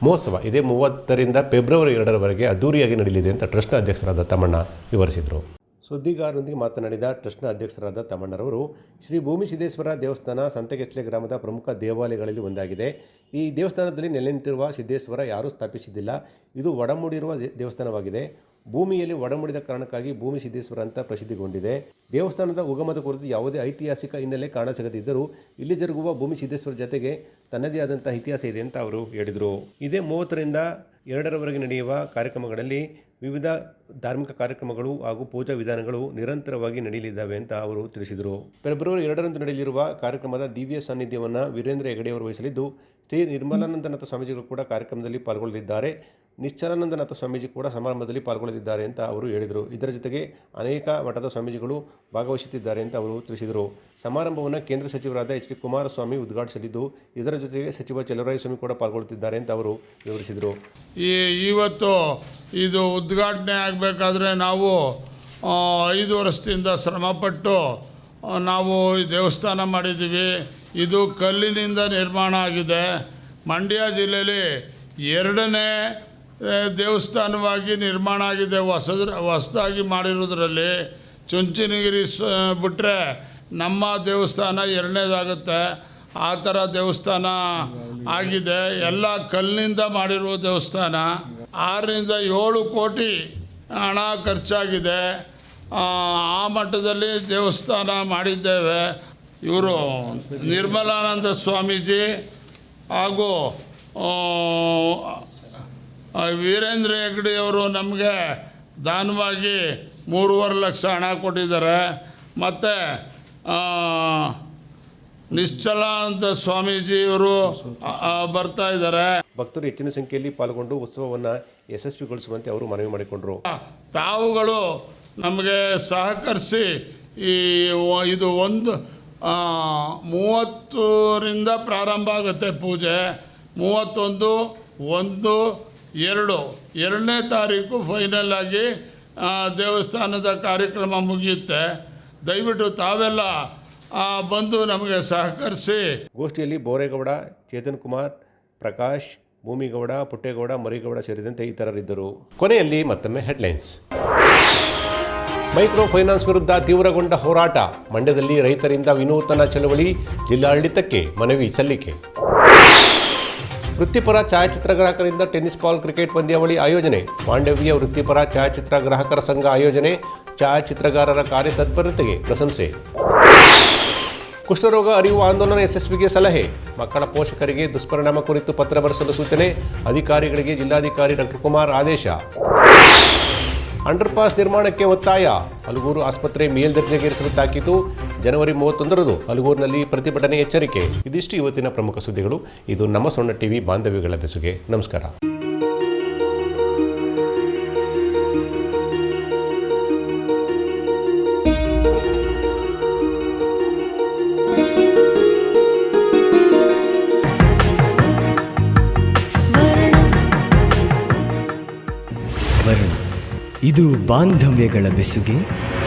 ಮಹೋತ್ಸವ ಇದೇ ಮೂವತ್ತರಿಂದ ಫೆಬ್ರವರಿ ಎರಡರವರೆಗೆ ಅದ್ದೂರಿಯಾಗಿ ನಡೆಯಲಿದೆ ಅಂತ ಟ್ರಸ್ಟ್ನ ಅಧ್ಯಕ್ಷರಾದ ತಮ್ಮಣ್ಣ ವಿವರಿಸಿದರು. ಸುದ್ದಿಗಾರರೊಂದಿಗೆ ಮಾತನಾಡಿದ ಟ್ರಸ್ಟ್ನ ಅಧ್ಯಕ್ಷರಾದ ತಮ್ಮಣ್ಣರವರು, ಶ್ರೀ ಭೂಮಿ ಸಿದ್ದೇಶ್ವರ ದೇವಸ್ಥಾನ ಸಂತೆಗೆಸ್ಲೆ ಗ್ರಾಮದ ಪ್ರಮುಖ ದೇವಾಲಯಗಳಲ್ಲಿ ಒಂದಾಗಿದೆ. ಈ ದೇವಸ್ಥಾನದಲ್ಲಿ ನೆಲೆ ನಿಂತಿರುವ ಸಿದ್ದೇಶ್ವರ ಯಾರೂ ಸ್ಥಾಪಿಸಿದ್ದಿಲ್ಲ. ಇದು ಒಡಮೂಡಿರುವ ದೇವಸ್ಥಾನವಾಗಿದೆ. ಭೂಮಿಯಲ್ಲಿ ಒಡಮೂಡಿದ ಕಾರಣಕ್ಕಾಗಿ ಭೂಮಿ ಸಿದ್ದೇಶ್ವರ ಅಂತ ಪ್ರಸಿದ್ಧಿಗೊಂಡಿದೆ. ದೇವಸ್ಥಾನದ ಉಗಮದ ಕುರಿತು ಯಾವುದೇ ಐತಿಹಾಸಿಕ ಹಿನ್ನೆಲೆ ಕಾಣಸಿಗದಿದ್ದರೂ, ಇಲ್ಲಿ ಜರುಗುವ ಭೂಮಿ ಸಿದ್ದೇಶ್ವರ ಜತೆಗೆ ತನ್ನದೇ ಆದಂಥ ಇತಿಹಾಸ ಇದೆ ಅಂತ ಅವರು ಹೇಳಿದರು. ಇದೇ ಮೂವತ್ತರಿಂದ ಎರಡರವರೆಗೆ ನಡೆಯುವ ಕಾರ್ಯಕ್ರಮಗಳಲ್ಲಿ ವಿವಿಧ ಧಾರ್ಮಿಕ ಕಾರ್ಯಕ್ರಮಗಳು ಹಾಗೂ ಪೂಜಾ ವಿಧಾನಗಳು ನಿರಂತರವಾಗಿ ನಡೆಯಲಿದ್ದಾವೆ ಅಂತ ಅವರು ತಿಳಿಸಿದರು. ಫೆಬ್ರವರಿ ಎರಡರಂದು ನಡೆಯಲಿರುವ ಕಾರ್ಯಕ್ರಮದ ದಿವ್ಯ ಸಾನ್ನಿಧ್ಯವನ್ನು ವೀರೇಂದ್ರ ಹೆಗಡೆಯವರು ವಹಿಸಲಿದ್ದು, ಶ್ರೀ ನಿರ್ಮಲಾನಂದನಾಥ ಸ್ವಾಮೀಜಿಗಳು ಕೂಡ ಕಾರ್ಯಕ್ರಮದಲ್ಲಿ ಪಾಲ್ಗೊಳ್ಳಲಿದ್ದಾರೆ. ನಿಶ್ಚಲಾನಂದನಾಥ ಸ್ವಾಮೀಜಿ ಕೂಡ ಸಮಾರಂಭದಲ್ಲಿ ಪಾಲ್ಗೊಳ್ಳಲಿದ್ದಾರೆ ಅಂತ ಅವರು ಹೇಳಿದರು. ಇದರ ಜೊತೆಗೆ ಅನೇಕ ಮಠದ ಸ್ವಾಮೀಜಿಗಳು ಭಾಗವಹಿಸುತ್ತಿದ್ದಾರೆ ಅಂತ ಅವರು ತಿಳಿಸಿದರು. ಸಮಾರಂಭವನ್ನು ಕೇಂದ್ರ ಸಚಿವರಾದ ಎಚ್ ಡಿ ಕುಮಾರಸ್ವಾಮಿ ಉದ್ಘಾಟಿಸಲಿದ್ದು, ಇದರ ಜೊತೆಗೆ ಸಚಿವ ಸ್ವಾಮಿ ಕೂಡ ಪಾಲ್ಗೊಳ್ಳುತ್ತಿದ್ದಾರೆ ಅಂತ ಅವರು ವಿವರಿಸಿದರು. ಈ ಇವತ್ತು ಇದು ಉದ್ಘಾಟನೆ ಆಗಬೇಕಾದ್ರೆ ನಾವು ಐದು ವರ್ಷದಿಂದ ಶ್ರಮಪಟ್ಟು ನಾವು ದೇವಸ್ಥಾನ ಮಾಡಿದ್ದೀವಿ. ಇದು ಕಲ್ಲಿನಿಂದ ನಿರ್ಮಾಣ ಆಗಿದೆ. ಮಂಡ್ಯ ಜಿಲ್ಲೆಯಲ್ಲಿ ಎರಡನೇ ದೇವಸ್ಥಾನವಾಗಿ ನಿರ್ಮಾಣ ಆಗಿದೆ. ಹೊಸದ್ರ ಹೊಸದಾಗಿ ಮಾಡಿರೋದ್ರಲ್ಲಿ ಚುಂಚನಗಿರಿ ಸ ಬಿಟ್ಟರೆ ನಮ್ಮ ದೇವಸ್ಥಾನ ಎರಡನೇದಾಗುತ್ತೆ. ಆ ಥರ ದೇವಸ್ಥಾನ ಆಗಿದೆ. ಎಲ್ಲ ಕಲ್ಲಿನಿಂದ ಮಾಡಿರುವ ದೇವಸ್ಥಾನ. ಆರರಿಂದ ಏಳು ಕೋಟಿ ಹಣ ಖರ್ಚಾಗಿದೆ. ಆ ಮಟ್ಟದಲ್ಲಿ ದೇವಸ್ಥಾನ ಮಾಡಿದ್ದೇವೆ. ಇವರು ನಿರ್ಮಲಾನಂದ ಸ್ವಾಮೀಜಿ ಹಾಗೂ ವೀರೇಂದ್ರ ಹೆಗ್ಗಡೆಯವರು ನಮಗೆ ದಾನವಾಗಿ ಮೂರುವರೆ ಲಕ್ಷ ಹಣ ಕೊಟ್ಟಿದ್ದಾರೆ. ಮತ್ತು ಅಂತ ಸ್ವಾಮೀಜಿಯವರು ಬರ್ತಾ ಇದ್ದಾರೆ. ಭಕ್ತರು ಹೆಚ್ಚಿನ ಸಂಖ್ಯೆಯಲ್ಲಿ ಪಾಲ್ಗೊಂಡು ಉತ್ಸವವನ್ನು ಯಶಸ್ವಿಗೊಳಿಸುವಂತೆ ಅವರು ಮನವಿ ಮಾಡಿಕೊಂಡರು. ತಾವುಗಳು ನಮಗೆ ಸಹಕರಿಸಿ ಈ ಇದು ಒಂದು ಮೂವತ್ತರಿಂದ ಪ್ರಾರಂಭ ಆಗುತ್ತೆ ಪೂಜೆ. ಮೂವತ್ತೊಂದು ಒಂದು ಎರಡು. ಎರಡನೇ ತಾರೀಕು ಫೈನಲ್ ಆಗಿ ದೇವಸ್ಥಾನದ ಕಾರ್ಯಕ್ರಮ ಮುಗಿಯುತ್ತೆ. ದಯವಿಟ್ಟು ತಾವೆಲ್ಲ ಬಂದು ನಮಗೆ ಸಹಕರಿಸಿ. ಗೋಷ್ಠಿಯಲ್ಲಿ ಬೋರೇಗೌಡ, ಚೇತನ್ ಕುಮಾರ್, ಪ್ರಕಾಶ್, ಭೂಮಿಗೌಡ, ಪುಟ್ಟೇಗೌಡ, ಮರಿಗೌಡ ಸೇರಿದಂತೆ ಇತರರಿದ್ದರು. ಕೊನೆಯಲ್ಲಿ ಮತ್ತೊಮ್ಮೆ ಹೆಡ್ಲೈನ್ಸ್ ಮೈಕ್ರೋ ಫೈನಾನ್ಸ್ ವಿರುದ್ಧ ತೀವ್ರಗೊಂಡ ಹೋರಾಟ. ಮಂಡ್ಯದಲ್ಲಿ ರೈತರಿಂದ ವಿನೂತನ ಚಳವಳಿ, ಜಿಲ್ಲಾಡಳಿತಕ್ಕೆ ಮನವಿ ಸಲ್ಲಿಕೆ. ವೃತ್ತಿಪರ ಛಾಯಾಚಿತ್ರ ಗ್ರಾಹಕರಿಂದ ಟೆನಿಸ್ ಬಾಲ್ ಕ್ರಿಕೆಟ್ ಪಂದ್ಯಾವಳಿ ಆಯೋಜನೆ. ಮಾಂಡವ್ಯ ವೃತ್ತಿಪರ ಛಾಯಾಚಿತ್ರ ಗ್ರಾಹಕರ ಸಂಘ ಆಯೋಜನೆ. ಛಾಯಾಚಿತ್ರಗಾರರ ಕಾರ್ಯತತ್ಪರತೆಗೆ ಪ್ರಶಂಸೆ. ಕುಷ್ಠರೋಗ ಅರಿವು ಆಂದೋಲನ ಯಶಸ್ವಿಗೆ ಸಲಹೆ. ಮಕ್ಕಳ ಪೋಷಕರಿಗೆ ದುಷ್ಪರಿಣಾಮ ಕುರಿತು ಪತ್ರ ಬರೆಸಲು ಸೂಚನೆ. ಅಧಿಕಾರಿಗಳಿಗೆ ಜಿಲ್ಲಾಧಿಕಾರಿ ಡಾಕ್ಟರ್ ಕುಮಾರ್ ಆದೇಶ. ಅಂಡರ್ಪಾಸ್ ನಿರ್ಮಾಣಕ್ಕೆ ಒತ್ತಾಯ. ಹಲಗೂರು ಆಸ್ಪತ್ರೆ ಮೇಲ್ದರ್ಜೆಗೇರಿಸಲು ತಾಕೀತು. ಜನವರಿ ಮೂವತ್ತೊಂದರದು ಹಲಗೂರಿನಲ್ಲಿ ಪ್ರತಿಭಟನೆ ಎಚ್ಚರಿಕೆ. ಇದಿಷ್ಟು ಇವತ್ತಿನ ಪ್ರಮುಖ ಸುದ್ದಿಗಳು. ಇದು ನಮ್ಮ ಸೊಣ್ಣ ಟಿವಿ ಬಾಂಧವ್ಯಗಳ ಬೆಸುಗೆ. ನಮಸ್ಕಾರ. ಇದು ಬಾಂಧವ್ಯಗಳ ಬೆಸುಗೆ.